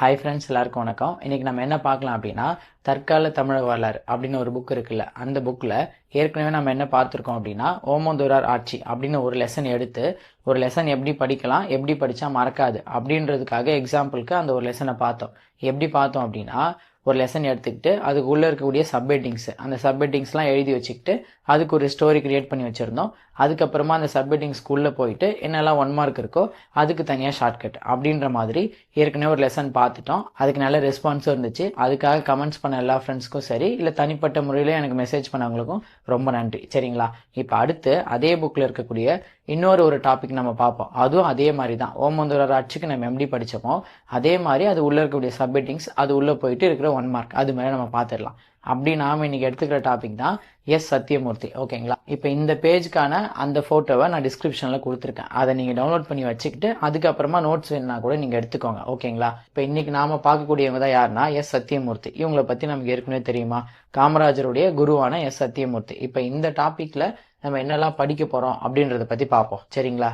Hi friends எல்லாருக்கும் வணக்கம். இன்றைக்கி நம்ம என்ன பார்க்கலாம் அப்படின்னா தற்கால தமிழக வரலாறு அப்படின்னு ஒரு புக் இருக்குல்ல அந்த புக்கில் ஏற்கனவே நம்ம என்ன பார்த்துருக்கோம் அப்படின்னா ஓமந்தூரார் ஆட்சி அப்படின்னு ஒரு லெசன் எடுத்து ஒரு லெசன் எப்படி படிக்கலாம் எப்படி படித்தா மறக்காது அப்படின்றதுக்காக எக்ஸாம்பிளுக்கு அந்த ஒரு லெசனை பார்த்தோம். எப்படி பார்த்தோம் அப்படின்னா ஒரு லெசன் எடுத்துக்கிட்டு அதுக்கு உள்ளே இருக்கக்கூடிய சப்ஹெட்டிங்ஸ் அந்த சப்ஹெட்டிங்ஸ்லாம் எழுதி வச்சுக்கிட்டு அதுக்கு ஒரு ஸ்டோரி கிரியேட் பண்ணி வச்சுருந்தோம். அதுக்கப்புறமா அந்த சப்ஹெட்டிங்ஸ்க்குள்ளே போயிட்டு என்னெல்லாம் ஒன் மார்க் இருக்கோ அதுக்கு தனியாக ஷார்ட்கட் அப்படின்ற மாதிரி ஏற்கனவே ஒரு லெசன் பார்த்துட்டோம். அதுக்கு நல்ல ரெஸ்பான்ஸும் இருந்துச்சு. அதுக்காக கமெண்ட்ஸ் பண்ண எல்லா ஃப்ரெண்ட்ஸ்க்கும் சரி இல்லை தனிப்பட்ட முறையில் எனக்கு மெசேஜ் பண்ணவங்களுக்கும் ரொம்ப நன்றி. சரிங்களா? இப்போ அடுத்து அதே புக்கில் இருக்கக்கூடிய இன்னொரு ஒரு டாபிக் நம்ம பார்ப்போம். அதுவும் அதே மாதிரி தான். ஓமந்தூரர் ஆட்சிக்கு நம்ம எப்படி படித்தோமோ அதே மாதிரி அது உள்ளே இருக்கக்கூடிய சப்மிட்டிங்ஸ் அது உள்ளே போயிட்டு இருக்கிற ஒன் மார்க் அது மாதிரி நம்ம பார்த்துடலாம். அப்படி நாம் இன்னைக்கு எடுத்துக்கிற டாபிக் தான் எஸ் சத்யமூர்த்தி. ஓகேங்களா இப்போ இந்த பேஜுக்கான அந்த ஃபோட்டோவை நான் டிஸ்கிரிப்ஷனில் கொடுத்துருக்கேன். அதை நீங்கள் டவுன்லோட் பண்ணி வச்சுக்கிட்டு அதுக்கப்புறமா நோட்ஸ் வேணுன்னா கூட நீங்கள் எடுத்துக்கோங்க. ஓகேங்களா இப்போ இன்னைக்கு நாம பார்க்கக்கூடியவங்க தான் யாருன்னா எஸ் சத்யமூர்த்தி. இவங்களை பற்றி நமக்கு ஏற்கனவே தெரியுமா? காமராஜருடைய குருவான எஸ் சத்யமூர்த்தி. இப்போ இந்த டாப்பிக்கில் நம்ம என்னெல்லாம் படிக்க போகிறோம் அப்படின்றத பற்றி பார்ப்போம். சரிங்களா?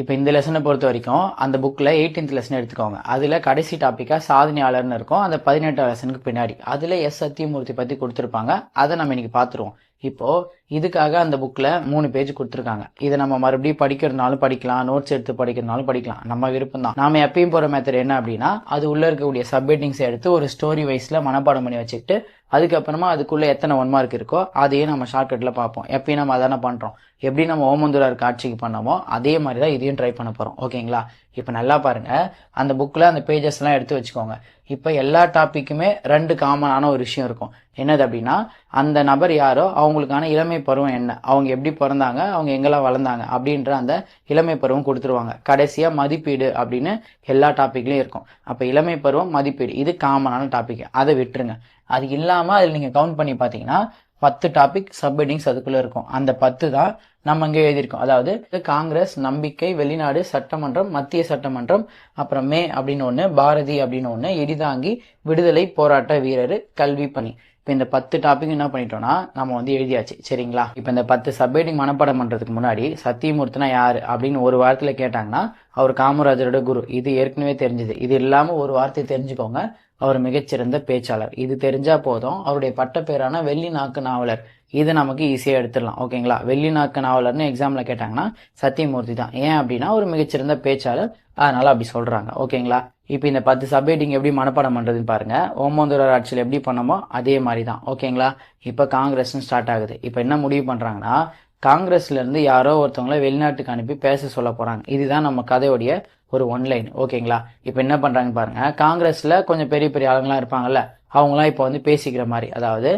இப்போ இந்த லெசனை பொறுத்த வரைக்கும் அந்த புக்கில் எயிட்டீன்த் லெசன் எடுத்துக்கோங்க. அதில் கடைசி டாப்பிக்காக சாதனையாளர்னு இருக்கும். அந்த பதினெட்டாம் லெசனுக்கு பின்னாடி. அதில் எஸ் சத்தியமூர்த்தி பற்றி கொடுத்துருப்பாங்க. அதை நம்ம இன்னைக்கு பார்த்துருவோம். இப்போது இதுக்காக அந்த புக்கில் மூணு பேஜ் கொடுத்துருக்காங்க. இதை நம்ம மறுபடியும் படிக்கிறதுனாலும் படிக்கலாம் நோட்ஸ் எடுத்து படிக்கிறதுனாலும் படிக்கலாம். நம்ம விருப்பம் தான் நாம எப்பயும் போகிற மெத்தட் என்ன அப்படின்னா அது உள்ளே இருக்கக்கூடிய சப்ஹெட்டிங்ஸ் எடுத்து ஒரு ஸ்டோரி வைஸில் மனப்பாடம் பண்ணி வச்சுக்கிட்டு அதுக்கப்புறமா அதுக்குள்ளே எத்தனை ஒன் மார்க் இருக்கோ அதையே நம்ம ஷார்ட்கட்டில் பார்ப்போம். எப்பயும் நம்ம அதானே பண்ணுறோம் எப்படி நம்ம ஓமந்தூரார் காட்சிக்கு பண்ணமோ அதே மாதிரி தான் இதையும் ட்ரை பண்ண போகிறோம் ஓகேங்களா? இப்போ நல்லா பாருங்க. அந்த புக்கில் அந்த பேஜஸ்லாம் எடுத்து வச்சுக்கோங்க. இப்போ எல்லா டாப்பிக்குமே ரெண்டு காமனான ஒரு விஷயம் இருக்கும். என்னது அப்படின்னா அந்த நபர் யாரோ அவங்களுக்கான இளமை பருவம் என்ன? அவங்க எப்படி பிறந்தாங்க? அவங்க எங்கெல்லாம் வளர்ந்தாங்க? அப்படின்ற அந்த இளமை பருவம் கொடுத்துருவாங்க. கடைசியாக மதிப்பீடு அப்படின்னு எல்லா டாப்பிக்லையும் இருக்கும். அப்போ இளமை பருவம் மதிப்பீடு இது காமனான டாபிக் அதை விட்டுருங்க. அது இல்லாமல் அதில் நீங்கள் கவுண்ட் பண்ணி பார்த்தீங்கன்னா பத்து டாபிக் சப்ஹெட்டிங்ஸ் அதுக்குள்ளே இருக்கும். அந்த பத்து தான் நம்ம இங்கே எழுதியிருக்கோம். அதாவது காங்கிரஸ் நம்பிக்கை வெளிநாடு சட்டமன்றம் மத்திய சட்டமன்றம் அப்புறம் மே அப்படின்னு ஒன்று பாரதி அப்படின்னு ஒன்று எரிதாங்கி விடுதலை போராட்ட வீரர் கல்வி பணி. இப்போ இந்த பத்து டாபிக் என்ன பண்ணிட்டோம்னா நம்ம வந்து எழுதியாச்சு. சரிங்களா? இப்போ இந்த பத்து சப்ஹெட்டிங் மனப்பாடம் பண்ணுறதுக்கு முன்னாடி சத்தியமூர்த்தினா யார்? அப்படின்னு ஒரு வாரத்தில் கேட்டாங்கன்னா அவர் காமராஜரோட குரு. இது ஏற்கனவே தெரிஞ்சது. இது இல்லாமல் ஒரு வார்த்தை தெரிஞ்சுக்கோங்க. அவர் மிகச்சிறந்த பேச்சாளர். இது தெரிஞ்சா போதும். அவருடைய பட்ட பேரான வெள்ளி நாக்கு நாவலர். இது நமக்கு ஈஸியாக எடுத்துடலாம். ஓகேங்களா வெள்ளி நாக்கு நாவலர்னு எக்ஸாமில் கேட்டாங்கன்னா சத்தியமூர்த்தி தான். ஏன் அப்படின்னா ஒரு மிகச்சிறந்த பேச்சாளர். அதனால அப்படி சொல்கிறாங்க ஓகேங்களா இப்போ இந்த பத்து சப்ஹெட்டிங் எப்படி மனப்பாடம் பண்ணுறதுன்னு பாருங்க. ஓமந்தூரர் ஆட்சியில் எப்படி பண்ணமோ அதே மாதிரி தான். ஓகேங்களா இப்போ காங்கிரஸ்னு ஸ்டார்ட் ஆகுது. இப்போ என்ன முடிவு பண்ணுறாங்கன்னா காங்கிரஸ்லேருந்து யாரோ ஒருத்தவங்கள வெளிநாட்டுக்கு அனுப்பி பேச சொல்ல போகிறாங்க இதுதான் நம்ம கதையோடைய ஒரு ஒன்லைன் ஓகேங்களா? இப்போ என்ன பண்ணுறாங்க பாருங்க. காங்கிரஸில் கொஞ்சம் பெரிய பெரிய ஆளுங்களாம் இருப்பாங்கல்ல அவங்களாம் இப்போ வந்து பேசிக்கிற மாதிரி. அதாவது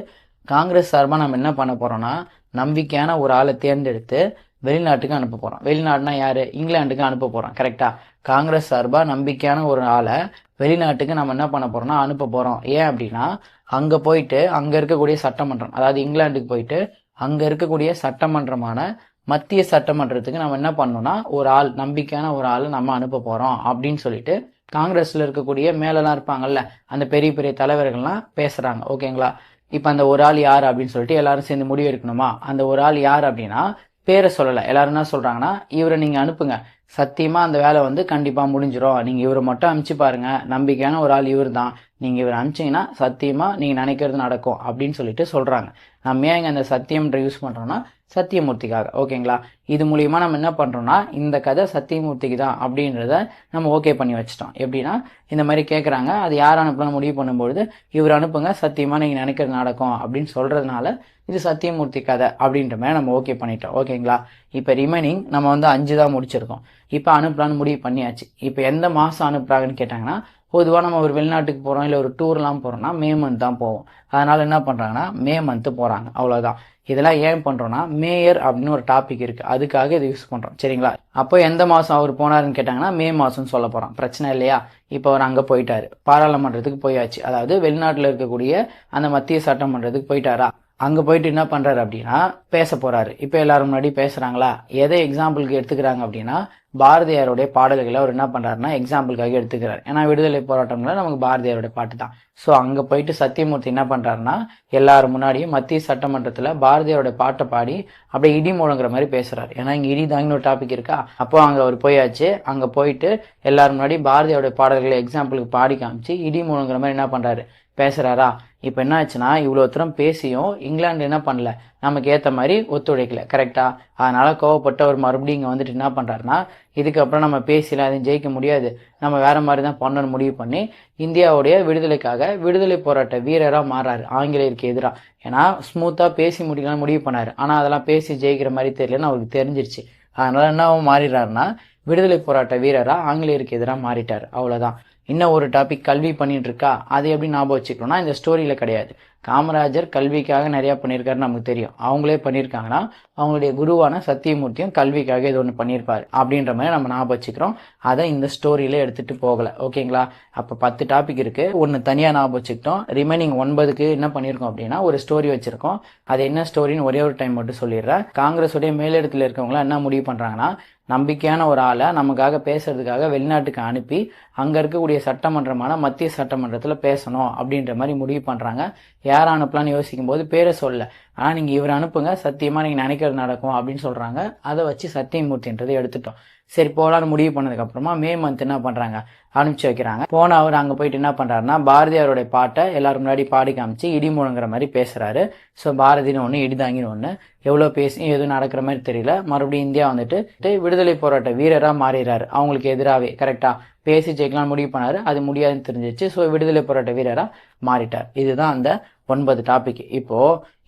காங்கிரஸ் சார்பாக நம்ம என்ன பண்ண போகிறோம்னா நம்பிக்கையான ஒரு ஆளை தேர்ந்தெடுத்து வெளிநாட்டுக்கு அனுப்ப போகிறோம் வெளிநாடுனா யார்? இங்கிலாந்துக்கு அனுப்ப போகிறோம் கரெக்டாக காங்கிரஸ் சார்பாக நம்பிக்கையான ஒரு ஆளை வெளிநாட்டுக்கு நம்ம என்ன பண்ண போகிறோம்னா அனுப்ப போகிறோம் ஏன் அப்படின்னா அங்கே போயிட்டு அங்கே இருக்கக்கூடிய சட்டமன்றம் அதாவது இங்கிலாந்துக்கு போயிட்டு அங்கே இருக்கக்கூடிய சட்டமன்றமான மத்திய சட்டமன்றத்துக்கு நம்ம என்ன பண்ணோம்னா ஒரு ஆள் நம்பிக்கையான ஒரு ஆள் நம்ம அனுப்ப போகிறோம் அப்படின்னு சொல்லிட்டு காங்கிரஸில் இருக்கக்கூடிய மேலெல்லாம் இருப்பாங்கல்ல அந்த பெரிய பெரிய தலைவர்கள்லாம் பேசுகிறாங்க ஓகேங்களா இப்போ அந்த ஒரு ஆள் யார் அப்படின்னு சொல்லிட்டு எல்லாரும் சேர்ந்து முடிவு எடுக்கணுமா? அந்த ஒரு ஆள் யார் அப்படின்னா பேரை சொல்லலை. எல்லாரும் என்ன சொல்கிறாங்கன்னா இவரை நீங்கள் அனுப்புங்க. சத்தியமாக அந்த வேலை வந்து கண்டிப்பாக முடிஞ்சிடும் நீங்கள் இவரை மட்டும் அனுப்பிச்சு பாருங்க. நம்பிக்கையான ஒரு ஆள் இவர் தான் நீங்கள் இவர் அனுப்பிச்சீங்கன்னா சத்தியமாக நீங்கள் நினைக்கிறது நடக்கும். அப்படின்னு சொல்லிட்டு சொல்கிறாங்க நம்ம ஏன் இங்கே அந்த சத்தியம்ன்ற யூஸ் பண்ணுறோன்னா சத்தியமூர்த்திக்காக. ஓகேங்களா இது மூலியமா நம்ம என்ன பண்ணுறோன்னா இந்த கதை சத்தியமூர்த்திக்கு தான் அப்படின்றத நம்ம ஓகே பண்ணி வச்சிட்டோம். எப்படின்னா இந்த மாதிரி கேட்குறாங்க அது யார் அனுப்பலாம் முடிவு பண்ணும்பொழுது இவர் அனுப்புங்க சத்தியமாக நீங்கள் நினைக்கிறது நடக்கும் அப்படின்னு சொல்கிறதுனால இது சத்தியமூர்த்தி கதை அப்படின்ற மாதிரி நம்ம ஓகே பண்ணிட்டோம். ஓகேங்களா இப்போ ரிமைனிங் நம்ம வந்து அஞ்சு தான் முடிச்சிருக்கோம். இப்போ அனுப்பலான்னு முடிவு பண்ணியாச்சு. இப்போ எந்த மாதம் அனுப்புறாங்கன்னு கேட்டாங்கன்னா பொதுவாக நம்ம ஒரு வெளிநாட்டுக்கு போகிறோம் இல்லை ஒரு டூர்லாம் போகிறோம்னா மே மந்த் தான் போவோம். அதனால் என்ன பண்ணுறாங்கன்னா மே மந்த்து போகிறாங்க அவ்வளோதான் இதெல்லாம் ஏன் பண்ணுறோன்னா மேயர் அப்படின்னு ஒரு டாபிக் இருக்குது அதுக்காக இதை யூஸ் பண்ணுறோம் சரிங்களா? அப்போ எந்த மாதம் அவர் போனாருன்னு கேட்டாங்கன்னா மே மாதம்னு சொல்ல போகிறோம் பிரச்சனை இல்லையா? இப்போ அவர் அங்கே போயிட்டார். பாராளுமன்றத்துக்கு போயாச்சு. அதாவது வெளிநாட்டில் இருக்கக்கூடிய அந்த மத்திய சட்டமன்றத்துக்கு போயிட்டாரா? அங்கே போயிட்டு என்ன பண்ணுறாரு அப்படின்னா பேச போகிறாரு இப்போ எல்லாரும் முன்னாடி பேசுகிறாங்களா எதை எக்ஸாம்பிளுக்கு எடுத்துக்கிறாங்க அப்படின்னா பாரதியாருடைய பாடல்களை அவர் என்ன பண்ணுறாருன்னா எக்ஸாம்பிளுக்காக எடுத்துக்கிறார். ஏன்னா விடுதலை போராட்டம்ல நமக்கு பாரதியாருடைய பாட்டு தான். ஸோ அங்கே போயிட்டு சத்தியமூர்த்தி என்ன பண்ணுறாருன்னா எல்லாரும் முன்னாடியும் மத்திய சட்டமன்றத்தில் பாரதியாரோட பாட்டை பாடி அப்படியே இடி முழங்குற மாதிரி பேசுகிறார் ஏன்னா இங்கே இடி தாங்கின ஒரு டாபிக் இருக்கா? அப்போ அங்கே அவர் போயாச்சு. அங்கே போயிட்டு எல்லாரும் முன்னாடி பாரதியாருடைய பாடல்களை எக்ஸாம்பிளுக்கு பாடி காமிச்சு இடி முழங்குற மாதிரி என்ன பண்ணுறாரு பேசுகிறாரா இப்போ என்ன ஆச்சுன்னா இவ்வளோ தூரம் பேசியும் இங்கிலாந்து என்ன பண்ணல? நமக்கு ஏற்ற மாதிரி ஒத்துழைக்கல கரெக்டாக அதனால் கோவப்பட்ட ஒரு மறுபடியும் இங்கே வந்துட்டு என்ன பண்ணுறாருன்னா இதுக்கப்புறம் நம்ம பேசியெல்லாம் அதையும் ஜெயிக்க முடியாது. நம்ம வேறு மாதிரி தான் பண்ணணும் முடிவு பண்ணி இந்தியாவுடைய விடுதலைக்காக விடுதலை போராட்ட வீரராக மாறாரு ஆங்கிலேயருக்கு எதிராக ஏன்னா ஸ்மூத்தாக பேசி முடிக்கலாம் முடிவு பண்ணார். ஆனால் அதெல்லாம் பேசி ஜெயிக்கிற மாதிரி தெரியலன்னு அவருக்கு தெரிஞ்சிருச்சு. அதனால் என்ன மாறிடுறாருன்னா விடுதலை போராட்ட வீரராக ஆங்கிலேயருக்கு எதிராக மாறிட்டார். அவ்வளோதான் இன்னும் ஒரு டாபிக் கல்வி பண்ணிட்டு இருக்கா அதை எப்படி ஞாபகம் வச்சுக்கணும்னா இந்த ஸ்டோரியில் கிடையாது. காமராஜர் கல்விக்காக நிறைய பண்ணியிருக்காருன்னு நமக்கு தெரியும். அவங்களே பண்ணியிருக்காங்கன்னா அவங்களுடைய குருவான சத்தியமூர்த்தியும் கல்விக்காக இது ஒன்று பண்ணியிருப்பாரு. அப்படின்ற மாதிரி நம்ம ஞாபகம் வச்சுக்கிறோம். அதை இந்த ஸ்டோரியில எடுத்துட்டு போகல. ஓகேங்களா? அப்போ பத்து டாபிக் இருக்கு. ஒன்று தனியாக ஞாபகம் வச்சுக்கிட்டோம். ரிமைனிங் ஒன்பதுக்கு என்ன பண்ணியிருக்கோம் அப்படின்னா ஒரு ஸ்டோரி வச்சிருக்கோம். அது என்ன ஸ்டோரின்னு ஒரே ஒரு டைம் மட்டும் சொல்லிடுறேன். காங்கிரஸுடைய மேலிடத்தில் இருக்கவங்களாம் என்ன முடிவு பண்ணுறாங்கன்னா நம்பிக்கையான ஒரு ஆளை நமக்காக பேசுறதுக்காக வெளிநாட்டுக்கு அனுப்பி அங்கே இருக்கக்கூடிய சட்டமன்றமான மத்திய சட்டமன்றத்தில் பேசணும் அப்படின்ற மாதிரி முடிவு பண்ணுறாங்க யார் அனுப்பலான்னு யோசிக்கும் போது பேரை சொல்ல. ஆனால் நீங்கள் இவர் அனுப்புங்க சத்தியமாக நீங்கள் நினைக்கிறது நடக்கும் அப்படின்னு சொல்கிறாங்க அதை வச்சு சத்தியமூர்த்தின்றதை எடுத்துட்டோம். சரி போகலான்னு முடிவு பண்ணதுக்கப்புறமா மே மந்த் என்ன பண்ணுறாங்க அனுப்பிச்சு வைக்கிறாங்க. போன அவர் அங்கே போயிட்டு என்ன பண்ணுறாருன்னா பாரதியாருடைய பாட்டை எல்லாரும் முன்னாடி பாடி காமிச்சு இடி முழங்குற மாதிரி பேசுகிறாரு ஸோ பாரதின்னு ஒன்று இடிதாங்கின்னு ஒன்று எவ்வளோ பேசி எதுவும் நடக்கிற மாதிரி தெரியல. மறுபடியும் இந்தியா வந்துட்டு விடுதலை போராட்ட வீரராக மாறிடுறாரு. அவங்களுக்கு எதிராகவே கரெக்டாக பேசி ஜெயிக்கலாம்னு முடிவு பண்ணாரு. அது முடியாதுன்னு தெரிஞ்சிச்சு. ஸோ விடுதலை போராட்ட வீரராக மாறிட்டார். இதுதான் அந்த ஒன்பது டாபிக் இப்போ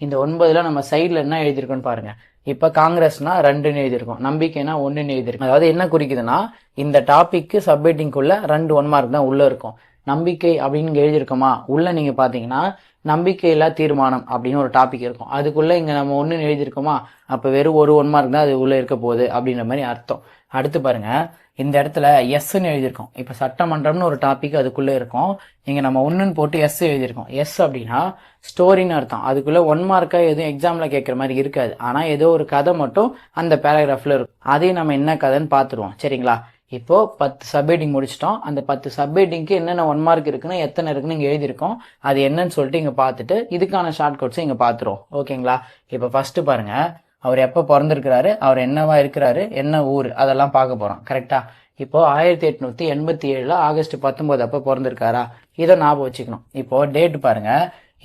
இந்த ஒன்பதில் நம்ம சைடில் என்ன எழுதியிருக்கோன்னு பாருங்கள் இப்போ காங்கிரஸ்னா ரெண்டுன்னு எழுதியிருக்கோம். நம்பிக்கைனா ஒன்றுன்னு எழுதியிருக்கோம். அதாவது என்ன குறிக்குதுன்னா இந்த டாபிக்கு சப்மிட்டிங்குள்ள ரெண்டு ஒன் மார்க் தான் உள்ளே இருக்கும். நம்பிக்கை அப்படின்னு எழுதியிருக்கோமா? உள்ள நீங்கள் பார்த்தீங்கன்னா நம்பிக்கையில்லா தீர்மானம் அப்படின்னு ஒரு டாபிக் இருக்கும். அதுக்குள்ளே இங்கே நம்ம ஒன்றுன்னு எழுதியிருக்கோமா? அப்போ வெறும் ஒரு ஒன் மார்க் தான் அது உள்ளே இருக்க போகுது அப்படின்ற மாதிரி அர்த்தம். அடுத்து பாருங்கள் இந்த இடத்துல எஸ்ன்னு எழுதியிருக்கோம். இப்போ சட்டமன்றம்னு ஒரு டாபிக் அதுக்குள்ளே இருக்கும். இங்கே நம்ம ஒன்றுன்னு போட்டு எஸ் எழுதியிருக்கோம். எஸ் அப்படின்னா ஸ்டோரின்னு அர்த்தம். அதுக்குள்ளே ஒன் மார்க்காக எதுவும் எக்ஸாமில் கேட்குற மாதிரி இருக்காது. ஆனால் ஏதோ ஒரு கதை மட்டும் அந்த பேராகிராஃபில் இருக்கும். அதையும் நம்ம என்ன கதைன்னு பார்த்துருவோம். சரிங்களா? இப்போ பத்து சப்ஹெட்டிங் முடிச்சிட்டோம். அந்த பத்து சப்ஹெட்டிங்க்கு என்னென்ன ஒன் மார்க் இருக்குன்னா எத்தனை இருக்குன்னு இங்கே எழுதியிருக்கோம். அது என்னன்னு சொல்லிட்டு இங்கே பார்த்துட்டு இதுக்கான ஷார்ட் கட்ஸும் இங்கே பார்த்துருவோம். ஓகேங்களா இப்போ ஃபர்ஸ்ட் பாருங்கள் அவர் எப்போ பிறந்திருக்கிறாரு அவர் என்னவா இருக்கிறாரு என்ன ஊர் அதெல்லாம் பார்க்க போகிறோம் கரெக்டா இப்போ ஆயிரத்தி எட்நூத்தி எண்பத்தி ஏழுல ஆகஸ்ட் பத்தொன்பது அப்போ பிறந்திருக்காரா? இதை ஞாபகம் வச்சுக்கணும். இப்போ டேட் பாருங்க.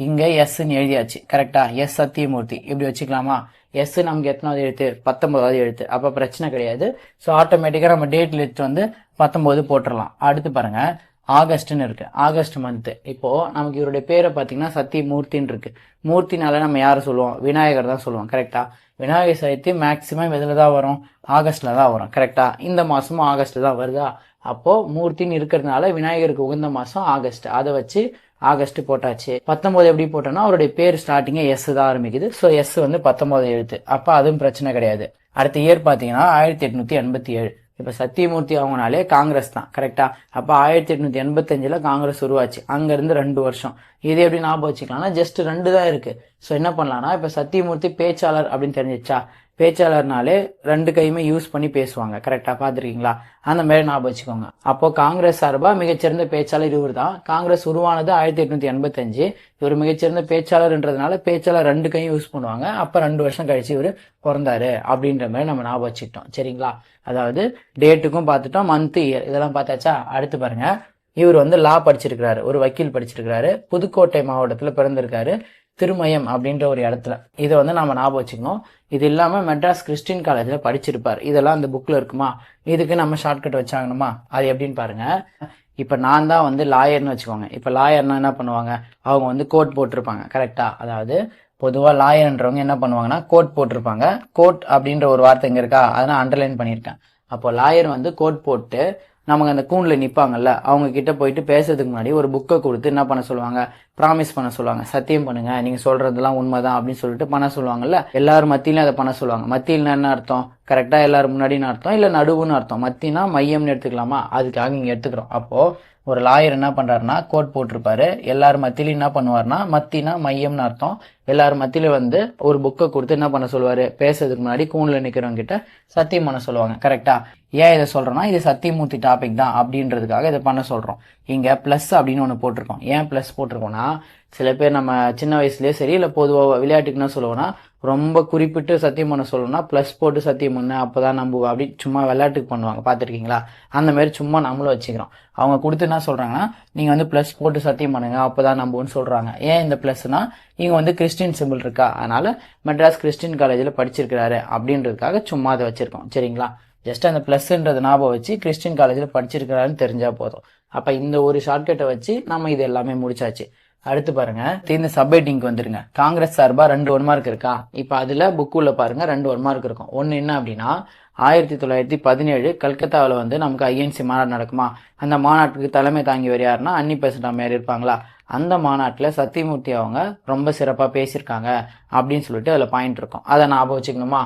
இங்க எஸ்ன்னு எழுதியாச்சு. கரெக்டா எஸ் சத்தியமூர்த்தி. இப்படி வச்சுக்கலாமா? எஸ் நமக்கு எத்தனாவது எழுத்து? பத்தொன்பதாவது எழுத்து. அப்போ பிரச்சனை கிடையாது. ஸோ ஆட்டோமேட்டிக்காக நம்ம டேட்டில் எடுத்து வந்து பத்தொன்பது போட்டுடலாம் அடுத்து பாருங்க. ஆகஸ்ட்னு இருக்கு. ஆகஸ்ட் மந்த்து இப்போ நமக்கு இவருடைய பேரை பார்த்தீங்கன்னா சத்தியமூர்த்தின்னு இருக்கு. மூர்த்தினால நம்ம யாரை சொல்லுவோம்? விநாயகர் தான் சொல்லுவோம். கரெக்டா விநாயகர் சதுர்த்தி மேக்சிமம் எதில் தான் வரும்? ஆகஸ்ட்ல தான் வரும். கரெக்டா இந்த மாசமும் ஆகஸ்ட்ல தான் வருதா? அப்போ மூர்த்தின்னு இருக்கிறதுனால விநாயகருக்கு உகந்த மாசம் ஆகஸ்ட். அதை வச்சு ஆகஸ்ட் போட்டாச்சு. பத்தொன்பது எப்படி போட்டோம்னா அவருடைய பேர் ஸ்டார்டிங்கே எஸ் தான் ஆரம்பிக்குது. ஸோ எஸ் வந்து பத்தொன்பது எழுத்து. அப்போ அதுவும் பிரச்சனை கிடையாது. அடுத்த இயர் பார்த்தீங்கன்னா ஆயிரத்தி எட்நூத்தி எண்பத்தி ஏழு. இப்ப சத்தியமூர்த்தி அவங்கனாலே காங்கிரஸ் தான் கரெக்டா அப்ப ஆயிரத்தி எட்நூத்தி எண்பத்தஞ்சுல காங்கிரஸ் உருவாச்சு. அங்க இருந்து ரெண்டு வருஷம். இது எப்படி ஞாபகம் வச்சுக்கலாம்னா ஜஸ்ட் ரெண்டு தான் இருக்கு. சோ என்ன பண்ணலாம்னா இப்ப சத்தியமூர்த்தி பேச்சாளர் அப்படின்னு தெரிஞ்சிச்சா பேச்சாளர்னாலே ரெண்டு கையுமே யூஸ் பண்ணி பேசுவாங்க. கரெக்டாக பார்த்துருக்கீங்களா? அந்த மாதிரி ஞாபகம் வச்சுக்கோங்க. அப்போது காங்கிரஸ் சார்பாக மிகச்சிறந்த பேச்சாளர் இவர் தான் காங்கிரஸ் உருவானது ஆயிரத்தி எட்நூத்தி எண்பத்தஞ்சு இவர் மிகச்சிறந்த பேச்சாளர்ன்றதுனால பேச்சாளர் ரெண்டு கையும் யூஸ் பண்ணுவாங்க. அப்போ ரெண்டு வருஷம் கழிச்சு இவர் பிறந்தாரு அப்படின்ற மாதிரி நம்ம ஞாபகம் வச்சுக்கிட்டோம். சரிங்களா? அதாவது டேட்டுக்கும் பார்த்துட்டோம். மந்த் இயர் இதெல்லாம் பார்த்தாச்சா? அடுத்து பாருங்க. இவர் வந்து லா படிச்சிருக்கிறாரு. ஒரு வக்கீல் படிச்சிருக்கிறாரு. புதுக்கோட்டை மாவட்டத்தில் பிறந்திருக்காரு. திருமயம் அப்படின்ற ஒரு இடத்துல. இதை வந்து நாம ஞாபகம் வச்சுக்கணும். இது இல்லாமல் மெட்ராஸ் கிறிஸ்டின் காலேஜில் படிச்சிருப்பார். இதெல்லாம் அந்த புக்கில் இருக்குமா? இதுக்கு நம்ம ஷார்ட்கட் வச்சாகணுமா? அது எப்படின்னு பாருங்க. இப்போ நான் தான் வந்து லாயர்னு வச்சுக்கோங்க. இப்போ லாயர்னா என்ன பண்ணுவாங்க? அவங்க வந்து கோட் போட்டிருப்பாங்க. கரெக்டா அதாவது பொதுவாக லாயர்ன்றவங்க என்ன பண்ணுவாங்கன்னா கோட் போட்டிருப்பாங்க. கோட் அப்படின்ற ஒரு வார்த்தை இங்கே இருக்கா? அதை நான் அண்டர்லைன் பண்ணியிருக்கேன். அப்போ லாயர் வந்து கோட் போட்டு நமக்கு அந்த கூண்ல நிப்பாங்கல்ல அவங்க கிட்ட போயிட்டு பேசுறதுக்கு முன்னாடி ஒரு புக்கை கொடுத்து என்ன பண்ண சொல்லுவாங்க? ப்ராமிஸ் பண்ண சொல்லுவாங்க. சத்தியம் பண்ணுங்க. நீங்க சொல்றதெல்லாம் உண்மைதான் அப்படின்னு சொல்லிட்டு பண்ண சொல்லுவாங்கல்ல? எல்லாரும் மத்தியிலும் அதை பண்ண சொல்லுவாங்க. மத்தியில் என்ன அர்த்தம்? கரெக்டா எல்லாரும் முன்னாடின்னு அர்த்தம்? இல்ல நடுவுன்னு அர்த்தம்? மத்தினா மையம்னு எடுத்துக்கலாமா? அதுக்காக இங்கே எடுத்துக்கிறோம். அப்போ ஒரு லாயர் என்ன பண்ணுறாருனா கோட் போட்டிருப்பாரு. எல்லாரும் மத்தியிலும் என்ன பண்ணுவாருன்னா மத்தினா மையம்னு அர்த்தம். எல்லார் மத்தியில வந்து ஒரு புக்கை கொடுத்து என்ன பண்ண சொல்லுவார்? பேசுறதுக்கு முன்னாடி கூணில் நிற்கிறவங்க கிட்ட சத்தியம் பண்ண சொல்லுவாங்க. கரெக்டா ஏன் இதை சொல்கிறோன்னா இது சத்தியமூர்த்தி டாபிக் தான் அப்படின்றதுக்காக இதை பண்ண சொல்கிறோம் இங்கே ப்ளஸ் அப்படின்னு ஒன்று போட்டிருக்கோம். ஏன் ப்ளஸ் போட்டிருக்கோம்னா சில பேர் நம்ம சின்ன வயசுலேயே சரி இல்லை பொதுவாக விளையாட்டுக்குன்னு சொல்லுவோம்னா ரொம்ப குறிப்பிட்டு சத்தியம் பண்ண சொல்லணும்னா ப்ளஸ் போட்டு சத்தியம் பண்ணு அப்பதான் நம்புவோம் அப்படி சும்மா விளையாட்டுக்கு பண்ணுவாங்க. பார்த்துருக்கீங்களா? அந்த மாதிரி சும்மா நம்மளும் வச்சுக்கிறோம். அவங்க கொடுத்து என்ன சொல்கிறாங்கன்னா நீங்கள் வந்து ப்ளஸ் போட்டு சத்தியம் பண்ணுங்க அப்பதான் நம்புவோம்னு சொல்கிறாங்க ஏன் இந்த ப்ளஸ்னா இங்கே வந்து கிறிஸ்டின் சிம்பிள் இருக்கா? அதனால் மெட்ராஸ் கிறிஸ்டின் காலேஜில் படிச்சிருக்கிறாரு அப்படின்றதுக்காக சும்மா அதை வச்சுருக்கோம். சரிங்களா? ஜஸ்ட் அந்த ப்ளஸ்ன்றது ஞாபகம் வச்சு கிறிஸ்டின் காலேஜில் படிச்சிருக்கிறாருன்னு தெரிஞ்சால் போதும். அப்போ இந்த ஒரு ஷார்ட்கட்டை வச்சு நம்ம இது எல்லாமே முடிச்சாச்சு. அடுத்து பாருங்க. இந்த சப்ஹெட்டிங்க்கு வந்துருங்க. காங்கிரஸ் சார்பா ரெண்டு ஒன் மார்க் இருக்கா? இப்ப அதுல புக்குள்ள பாருங்க ரெண்டு ஒன் மார்க் இருக்கும். ஒன்னு என்ன அப்படின்னா ஆயிரத்தி தொள்ளாயிரத்தி பதினேழு கல்கத்தாவில் வந்து நமக்கு ஐஎன்சி மாநாடு நடக்குமா? அந்த மாநாட்டுக்கு தலைமை தாங்கியவர் யாருன்னா அன்னி பெசன்ட் அம்மையார் இருப்பாங்களா? அந்த மாநாட்டில் சத்தியமூர்த்தி அவங்க ரொம்ப சிறப்பாக பேசியிருக்காங்க அப்படின்னு சொல்லிட்டு அதில் பாயிண்ட் இருக்கும். அதை ஞாபகம் வச்சுக்கணுமா?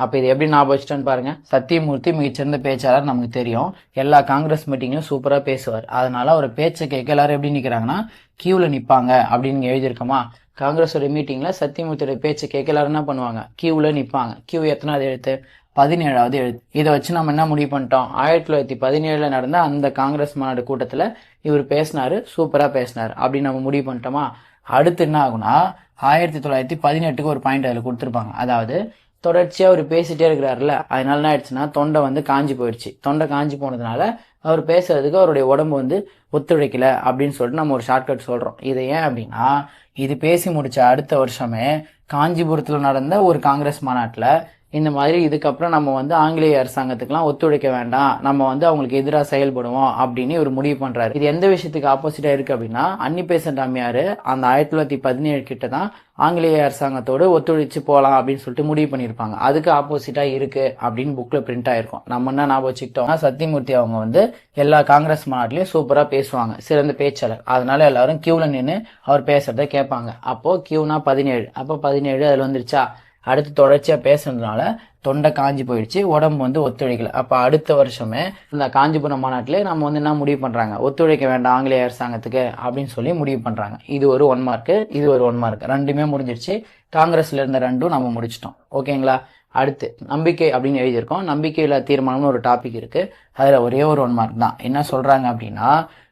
அப்போ இது எப்படி ஞாபகம் வச்சுட்டேன்னு பாருங்க. சத்தியமூர்த்தி மிகச்சிறந்த பேச்சாளர் நமக்கு தெரியும். எல்லா காங்கிரஸ் மீட்டிங்லையும் சூப்பராக பேசுவார். அதனால அவர் பேச்சை கேட்க எல்லாரும் எப்படி நிற்கிறாங்கன்னா கியூவில் நிற்பாங்க அப்படின்னு எழுதியிருக்கோமா? காங்கிரஸோட மீட்டிங்கில் சத்தியமூர்த்தியோட பேச்சை கேட்க எல்லாரும் என்ன பண்ணுவாங்க? கியூவில் நிற்பாங்க கியூ எத்தனாவது எழுத்து? பதினேழாவது எழுத்து. இதை வச்சு நம்ம என்ன முடிவு பண்ணிட்டோம்? ஆயிரத்தி தொள்ளாயிரத்தி பதினேழில் நடந்த அந்த காங்கிரஸ் மாநாடு கூட்டத்தில் இவர் பேசினார் சூப்பராக பேசினார் அப்படின்னு நம்ம முடிவு பண்ணிட்டோமா? அடுத்து என்ன ஆகுனா ஆயிரத்தி தொள்ளாயிரத்தி பதினெட்டுக்கு ஒரு பாயிண்ட் அதில் கொடுத்துருப்பாங்க. அதாவது தொடர்ச்சியாக அவர் பேசிட்டே இருக்கிறாருல அதனால என்ன ஆயிடுச்சுன்னா தொண்டை வந்து காஞ்சி போயிடுச்சு. தொண்டை காஞ்சி போனதுனால அவர் பேசுறதுக்கு அவருடைய உடம்பு வந்து ஒத்துழைக்கல அப்படின்னு சொல்லிட்டு நம்ம ஒரு ஷார்ட்கட் சொல்றோம். இது ஏன் அப்படின்னா இது பேசி முடிச்ச அடுத்த வருஷமே காஞ்சிபுரத்தில் நடந்த ஒரு காங்கிரஸ் மாநாட்டில் இந்த மாதிரி இதுக்கப்புறம் நம்ம வந்து ஆங்கிலேய அரசாங்கத்துக்குலாம் ஒத்துழைக்க வேண்டாம். நம்ம வந்து அவங்களுக்கு எதிராக செயல்படுவோம் அப்படின்னு ஒரு முடிவு பண்றாரு. இது எந்த விஷயத்துக்கு ஆப்போசிட்டா இருக்கு அப்படின்னா அன்னி பேசன்ட் அம்மையாரு அந்த ஆயிரத்தி தொள்ளாயிரத்தி பதினேழு கிட்ட தான் ஆங்கிலேய அரசாங்கத்தோடு ஒத்துழைச்சு போகலாம் அப்படின்னு சொல்லிட்டு முடிவு பண்ணியிருப்பாங்க. அதுக்கு ஆப்போசிட்டா இருக்கு அப்படின்னு புக்ல பிரிண்ட் ஆயிருக்கும். நம்ம என்ன ஞாபகம் வச்சுக்கிட்டோம்னா சத்தியமூர்த்தி அவங்க வந்து எல்லா காங்கிரஸ் மாநாட்டிலையும் சூப்பரா பேசுவாங்க. சிறந்த பேச்சாளர். அதனால எல்லாரும் கியூல நின்று அவர் பேசுறத கேட்பாங்க. அப்போ கியூனா பதினேழு. அப்போ பதினேழு அதுல வந்துருச்சா? அடுத்து தொடர்ச்சியாக பேசுனதுனால தொண்டை காஞ்சி போயிடுச்சு உடம்பு வந்து ஒத்துழைக்கல. அப்போ அடுத்த வருஷமே இந்த காஞ்சிபுரம் மாநாட்டிலே நம்ம வந்து என்ன முடிவு பண்ணுறாங்க ஒத்துழைக்க வேண்டாம் ஆங்கிலேய அரசாங்கத்துக்கு அப்படின்னு சொல்லி முடிவு பண்ணுறாங்க இது ஒரு ஒன் மார்க்கு இது ஒரு ஒன் மார்க் ரெண்டுமே முடிஞ்சிருச்சு. காங்கிரஸ்ல இருந்த ரெண்டும் நம்ம முடிச்சிட்டோம். ஓகேங்களா? அடுத்து நம்பிக்கை அப்படின்னு எழுதியிருக்கோம். நம்பிக்கையில் தீர்மானம்னு ஒரு டாபிக் இருக்கு. அதில் ஒரே ஒரு ஒன் மார்க் தான். என்ன சொல்றாங்க அப்படின்னா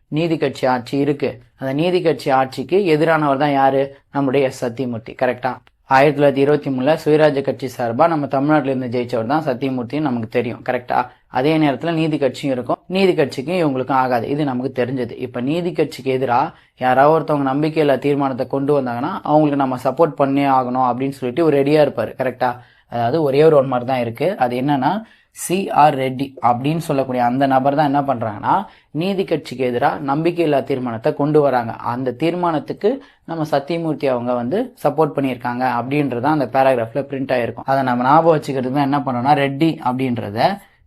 நீதி கட்சி ஆட்சி இருக்கு. அந்த நீதி கட்சி ஆட்சிக்கு எதிரானவர் தான் யாரு? நம்முடைய சத்தியமூர்த்தி. கரெக்டா ஆயிரத்தி தொள்ளாயிரத்தி இருபத்தி மூணுல சுயராஜ்ய கட்சி சார்பா நம்ம தமிழ்நாட்டில இருந்து ஜெயிச்சவர் தான் சத்தியமூர்த்தின்னு நமக்கு தெரியும் கரெக்டா அதே நேரத்துல நீதி கட்சியும் இருக்கும். நீதி கட்சிக்கும் இவங்களுக்கும் ஆகாது. இது நமக்கு தெரிஞ்சது. இப்ப நீதி கட்சிக்கு எதிராக யாராவது ஒருத்தவங்க நம்பிக்கையில்லா தீர்மானத்தை கொண்டு வந்தாங்கன்னா அவங்களுக்கு நம்ம சப்போர்ட் பண்ணே ஆகணும் அப்படின்னு சொல்லிட்டு ஒரு ரெடியா இருப்பாரு கரெக்டா அதாவது ஒரே ஒரு ஒன் மாதிரி தான் இருக்கு. அது என்னன்னா சி ஆர் ரெட்டி அப்படின்னு சொல்லக்கூடிய அந்த நபர் தான் என்ன பண்ணுறாங்கன்னா நீதி கட்சிக்கு எதிராக நம்பிக்கையில்லா தீர்மானத்தை கொண்டு வராங்க. அந்த தீர்மானத்துக்கு நம்ம சத்தியமூர்த்தி அவங்க வந்து சப்போர்ட் பண்ணியிருக்காங்க அப்படின்றது அந்த பேராகிராஃபில் பிரிண்ட் ஆகிருக்கும் அதை நம்ம ஞாபகம் வச்சுக்கிறதுக்கு தான் என்ன பண்ணோம்னா ரெட்டி அப்படின்றத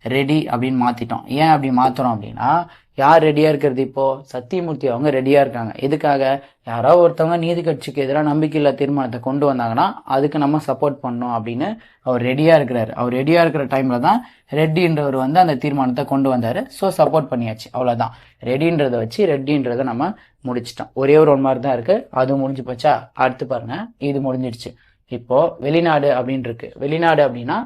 ரெடி அப்படின்னு மாத்திட்டோம். ஏன் அப்படி மாத்துறோம் அப்படின்னா யார் ரெடியா இருக்கிறது இப்போ? சத்தியமூர்த்தி அவங்க ரெடியா இருக்காங்க. எதுக்காக? யாரோ ஒருத்தவங்க நீதி கட்சிக்கு எதிராக நம்பிக்கையில்லா தீர்மானத்தை கொண்டு வந்தாங்கன்னா அதுக்கு நம்ம சப்போர்ட் பண்ணோம் அப்படின்னு அவர் ரெடியா இருக்கிறாரு. அவர் ரெடியா இருக்கிற டைம்ல தான் ரெட்டின்றவர் வந்து அந்த தீர்மானத்தை கொண்டு வந்தாரு. ஸோ சப்போர்ட் பண்ணியாச்சு. அவ்வளவுதான். ரெடின்றதை வச்சு ரெட்டின்றதை நம்ம முடிச்சிட்டோம். ஒரே ஒரு ஒன் மார்க் தான் இருக்கு. அது முடிஞ்சு போச்சா? அடுத்து பாருங்க. இது முடிஞ்சிடுச்சு. இப்போ வெளிநாடு அப்படின்னு இருக்கு. வெளிநாடு அப்படின்னா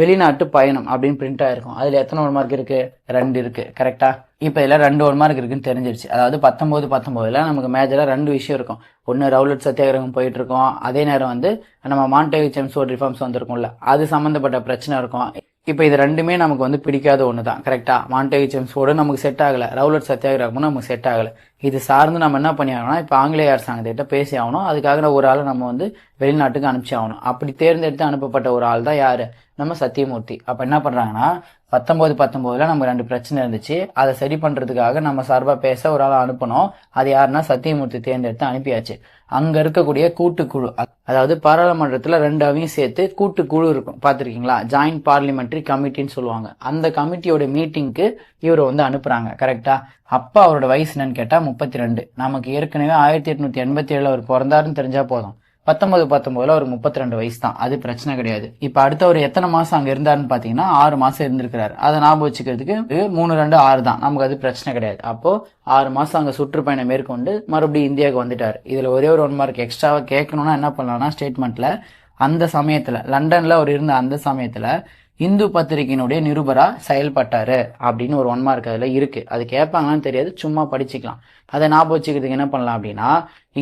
வெளிநாட்டு பயணம் அப்படின்னு பிரிண்ட் ஆயிருக்கும். அதுல எத்தனை ஒரு மார்க் இருக்கு? ரெண்டு இருக்கு. கரெக்டா இப்போ இதில் ரெண்டு ஒரு மார்க் இருக்குன்னு தெரிஞ்சிருச்சு. அதாவது பத்தொம்போது பத்தொன்பதுல நமக்கு மேஜராக ரெண்டு விஷயம் இருக்கும். ஒன்று ரவுலட் சத்தியாகிரகம் போயிட்டு இருக்கோம். அதே நேரம் வந்து நம்ம மாண்டேவி செம்சோட் ரிஃபார்ம்ஸ் வந்திருக்கும்ல. அது சம்மந்தப்பட்ட பிரச்சனை இருக்கும். இப்போ இது ரெண்டுமே நமக்கு வந்து பிடிக்காத ஒன்று தான் கரெக்டாக மாண்டேவி செம்ஸோடு நமக்கு செட் ஆகலை. ரவுலட் சத்தியாகிரகமும் நமக்கு செட் ஆகலை. இது சார்ந்து நம்ம என்ன பண்ணி ஆகணும்னா இப்போ ஆங்கிலேய அரசாங்கத்திட்ட பேசி ஆகணும். அதுக்காக ஒரு ஆளை நம்ம வந்து வெளிநாட்டுக்கு அனுப்பிச்சி ஆகணும் அப்படி தேர்ந்தெடுத்து அனுப்பப்பட்ட ஒரு ஆள் தான் யார்? நம்ம சத்தியமூர்த்தி. அப்போ என்ன பண்ணுறாங்கன்னா பத்தொம்போது பத்தொம்போதில் நம்ம ரெண்டு பிரச்சனை இருந்துச்சு. அதை சரி பண்ணுறதுக்காக நம்ம சார்பாக பேச ஒரு ஆளை அனுப்பணும். அது யாருன்னா சத்தியமூர்த்தி தேர்ந்தெடுத்து அனுப்பியாச்சு. அங்கே இருக்கக்கூடிய கூட்டுக்குழு அதாவது பாராளுமன்றத்தில் ரெண்டு அவையும் சேர்த்து கூட்டுக்குழு இருக்கும். பார்த்துருக்கீங்களா? ஜாயிண்ட் பார்லிமெண்ட்ரி கமிட்டின்னு சொல்லுவாங்க. அந்த கமிட்டியோட மீட்டிங்க்கு இவரை வந்து அனுப்புகிறாங்க கரெக்டாக அப்பா அவரோட வயசு என்னன்னு கேட்டால் முப்பத்தி ரெண்டு. நமக்கு ஏற்கனவே ஆயிரத்தி எட்நூற்றி எண்பத்தி ஏழில் அவர் பிறந்தாருன்னு தெரிஞ்சால் போதும். பத்தொன்பது பத்தொன்பதுல ஒரு முப்பத்தி ரெண்டு வயசு தான் அது பிரச்சனை கிடையாது. இப்ப அடுத்த ஒரு எத்தனை மாசம் அங்க இருந்தாருன்னு பாத்தீங்கன்னா ஆறு மாசம் இருந்திருக்கிறாரு. அதை ஞாபகம் வச்சுக்கிறதுக்கு மூணு ரெண்டு ஆறு தான் நமக்கு அது பிரச்சனை கிடையாது. அப்போ ஆறு மாசம் அங்க சுற்றுப்பயணம் மேற்கொண்டு மறுபடியும் இந்தியாவுக்கு வந்துட்டாரு. இதுல ஒரே ஒரு ஒன் மார்க் எக்ஸ்ட்ராவா கேட்கணும்னா என்ன பண்ணலாம்னா ஸ்டேட்மெண்ட்ல அந்த சமயத்துல லண்டன்ல அவர் இருந்த அந்த சமயத்துல இந்து பத்திரிகையினுடைய நிருபரா செயல்பட்டாரு அப்படின்னு ஒரு ஒன் மார்க் அதுல இருக்கு. அது கேட்பாங்களான்னு தெரியாது. சும்மா படிச்சுக்கலாம். அதை ஞாபகம் வச்சுக்கிறதுக்கு என்ன பண்ணலாம் அப்படின்னா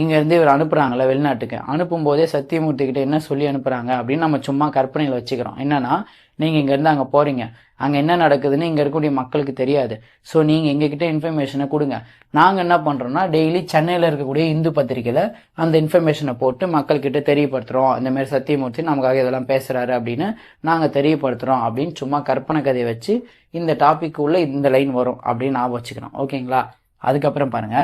இங்கேருந்து இவர் அனுப்புகிறாங்களே வெளிநாட்டுக்கு. அனுப்பும்போதே சத்தியமூர்த்திக்கிட்ட சத்தியமூர்த்தி கிட்ட என்ன சொல்லி அனுப்புகிறாங்க அப்படின்னு நம்ம சும்மா கற்பனையில் வச்சுக்கிறோம். என்னன்னா நீங்கள் இங்கேருந்து அங்கே போகிறீங்க அங்கே என்ன நடக்குதுன்னு இங்கே இருக்கக்கூடிய மக்களுக்கு தெரியாது. ஸோ நீங்கள் எங்ககிட்ட இன்ஃபர்மேஷனை கொடுங்க. நாங்கள் என்ன பண்ணுறோம்னா டெய்லி சென்னையில் இருக்கக்கூடிய இந்து பத்திரிக்கையில் அந்த இன்ஃபர்மேஷனை போட்டு மக்கள்கிட்ட தெரியப்படுத்துகிறோம் இந்தமாரி சத்தியமூர்த்தி நமக்காக இதெல்லாம் பேசுகிறாரு அப்படின்னு நாங்கள் தெரியப்படுத்துகிறோம் அப்படின்னு சும்மா கற்பனை கதையை வச்சு இந்த டாபிக் உள்ள இந்த லைன் வரும் அப்படின்னு ஞாபகம் வச்சுக்கிறோம். ஓகேங்களா அதுக்கப்புறம் பாருங்க.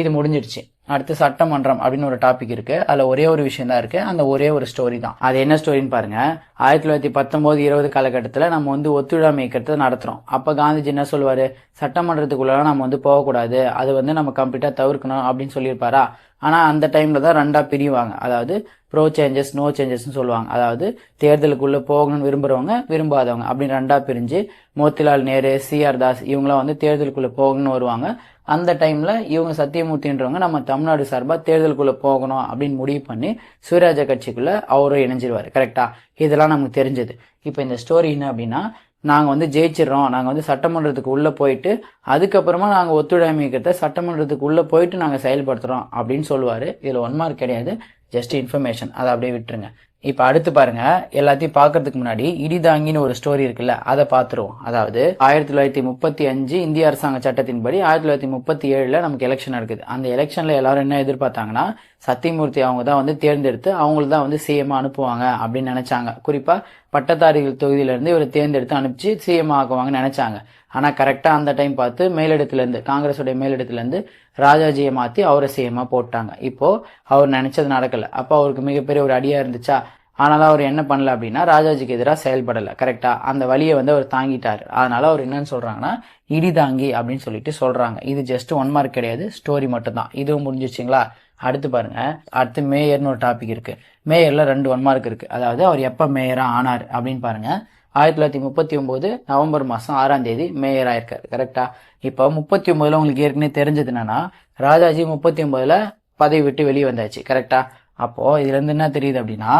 இது முடிஞ்சிடுச்சு அடுத்து சட்டமன்றம் அப்படின்னு ஒரு டாபிக் இருக்கு. அதுல ஒரே ஒரு விஷயம் தான் இருக்கு. அந்த ஒரே ஒரு ஸ்டோரி தான். அது என்ன ஸ்டோரின்னு பாருங்க. ஆயிரத்தி தொள்ளாயிரத்தி பத்தொன்பது இருபது காலகட்டத்தில் நம்ம வந்து ஒத்துழையாமை இயக்கத்தை நடத்துறோம். அப்ப காந்திஜி என்ன சொல்லுவார்? சட்டமன்றத்துக்குள்ளெல்லாம் நம்ம வந்து போகக்கூடாது. அது வந்து நம்ம கம்ப்ளீட்டா தவிர்க்கணும் அப்படின்னு சொல்லியிருப்பாரா? ஆனால் அந்த டைமில் தான் ரெண்டாக பிரிவாங்க. அதாவது ப்ரோ சேஞ்சஸ் நோ சேஞ்சஸ்னு சொல்லுவாங்க. அதாவது தேர்தலுக்குள்ளே போகணும்னு விரும்புகிறவங்க விரும்பாதவங்க. அப்படின்னு ரெண்டாக பிரிஞ்சு மோத்திலால் நேரு சிஆர் தாஸ் இவங்களாம் வந்து தேர்தலுக்குள்ளே போகணும்னு வருவாங்க. அந்த டைமில் இவங்க சத்தியமூர்த்தின்றவங்க நம்ம தமிழ்நாடு சார்பாக தேர்தலுக்குள்ளே போகணும் அப்படின்னு முடிவு பண்ணி சுயராஜ கட்சிக்குள்ளே அவரும் இணைஞ்சிருவார். கரெக்டாக இதெல்லாம் நமக்கு தெரிஞ்சது. இப்போ இந்த ஸ்டோரி என்ன அப்படின்னா நாங்கள் வந்து ஜெயிச்சிடறோம். நாங்கள் வந்து சட்டமன்றத்துக்கு உள்ளே போயிட்டு அதுக்கப்புறமா நாங்கள் ஒத்துழைமைக்கிறத சட்டமன்றத்துக்கு உள்ளே போயிட்டு நாங்கள் செயல்படுத்துகிறோம் அப்படின்னு சொல்லுவார். இதில் ஒன் மார்க் கிடையாது. ஜஸ்ட் இன்ஃபர்மேஷன் அதை அப்படியே விட்டுருங்க. இப்போ அடுத்து பாருங்க. எல்லாத்தையும் பார்க்கறதுக்கு முன்னாடி இடிதாங்கின்னு ஒரு ஸ்டோரி இருக்குல்ல அதை பார்த்துருவோம். அதாவது ஆயிரத்தி தொள்ளாயிரத்தி முப்பத்தி அஞ்சு இந்திய அரசாங்க சட்டத்தின்படி ஆயிரத்தி தொள்ளாயிரத்தி முப்பத்தி ஏழில் நமக்கு எலெக்ஷன் நடக்குது. அந்த எலெக்ஷனில் எல்லாரும் என்ன எதிர்பார்த்தாங்கன்னா சத்தியமூர்த்தி அவங்க தான் வந்து தேர்ந்தெடுத்து அவங்களுக்கு தான் வந்து சிஎம் அனுப்புவாங்க அப்படின்னு நினைச்சாங்க. குறிப்பா பட்டதாரிகள் தொகுதியிலேருந்து இவரை தேர்ந்தெடுத்து அனுப்பிச்சு சிஎம் ஆக்குவாங்கன்னு நினைச்சாங்க. ஆனா கரெக்டா அந்த டைம் பார்த்து மேலிடத்துலேருந்து காங்கிரஸுடைய மேலிடத்துலேருந்து ராஜாஜியை மாத்தி அவரை சிஎம்மா போட்டாங்க. இப்போ அவர் நினைச்சது நடக்கல. அப்போ அவருக்கு மிகப்பெரிய ஒரு அடியா இருந்துச்சா? ஆனாலும் அவர் என்ன பண்ணல அப்படின்னா ராஜாஜிக்கு எதிராக செயல்படலை. கரெக்டாக அந்த வழியை வந்து அவர் தாங்கிட்டார். அதனால் அவர் என்னன்னு இடி தாங்கி அப்படின்னு சொல்லிட்டு சொல்கிறாங்க இது ஜஸ்ட் ஒன் மார்க் கிடையாது. ஸ்டோரி மட்டும்தான். இதுவும் முடிஞ்சிச்சிங்களா அடுத்து பாருங்க. அடுத்து மேயர்னு ஒரு டாபிக் இருக்கு. மேயர்ல ரெண்டு ஒன் மார்க் இருக்கு. அதாவது அவர் எப்போ மேயராக ஆனார் அப்படின்னு பாருங்க. ஆயிரத்தி தொள்ளாயிரத்தி முப்பத்தி ஒன்பது நவம்பர் மாதம் ஆறாம் தேதி மேயர் ஆயிருக்கார் கரெக்டாக இப்போ முப்பத்தி ஒன்பதுல உங்களுக்கு ஏற்கனவே தெரிஞ்சது என்னன்னா ராஜாஜி முப்பத்தி ஒன்பதுல பதவி விட்டு வெளியே வந்தாச்சு. கரெக்டாக அப்போ இதுலேருந்து என்ன தெரியுது அப்படின்னா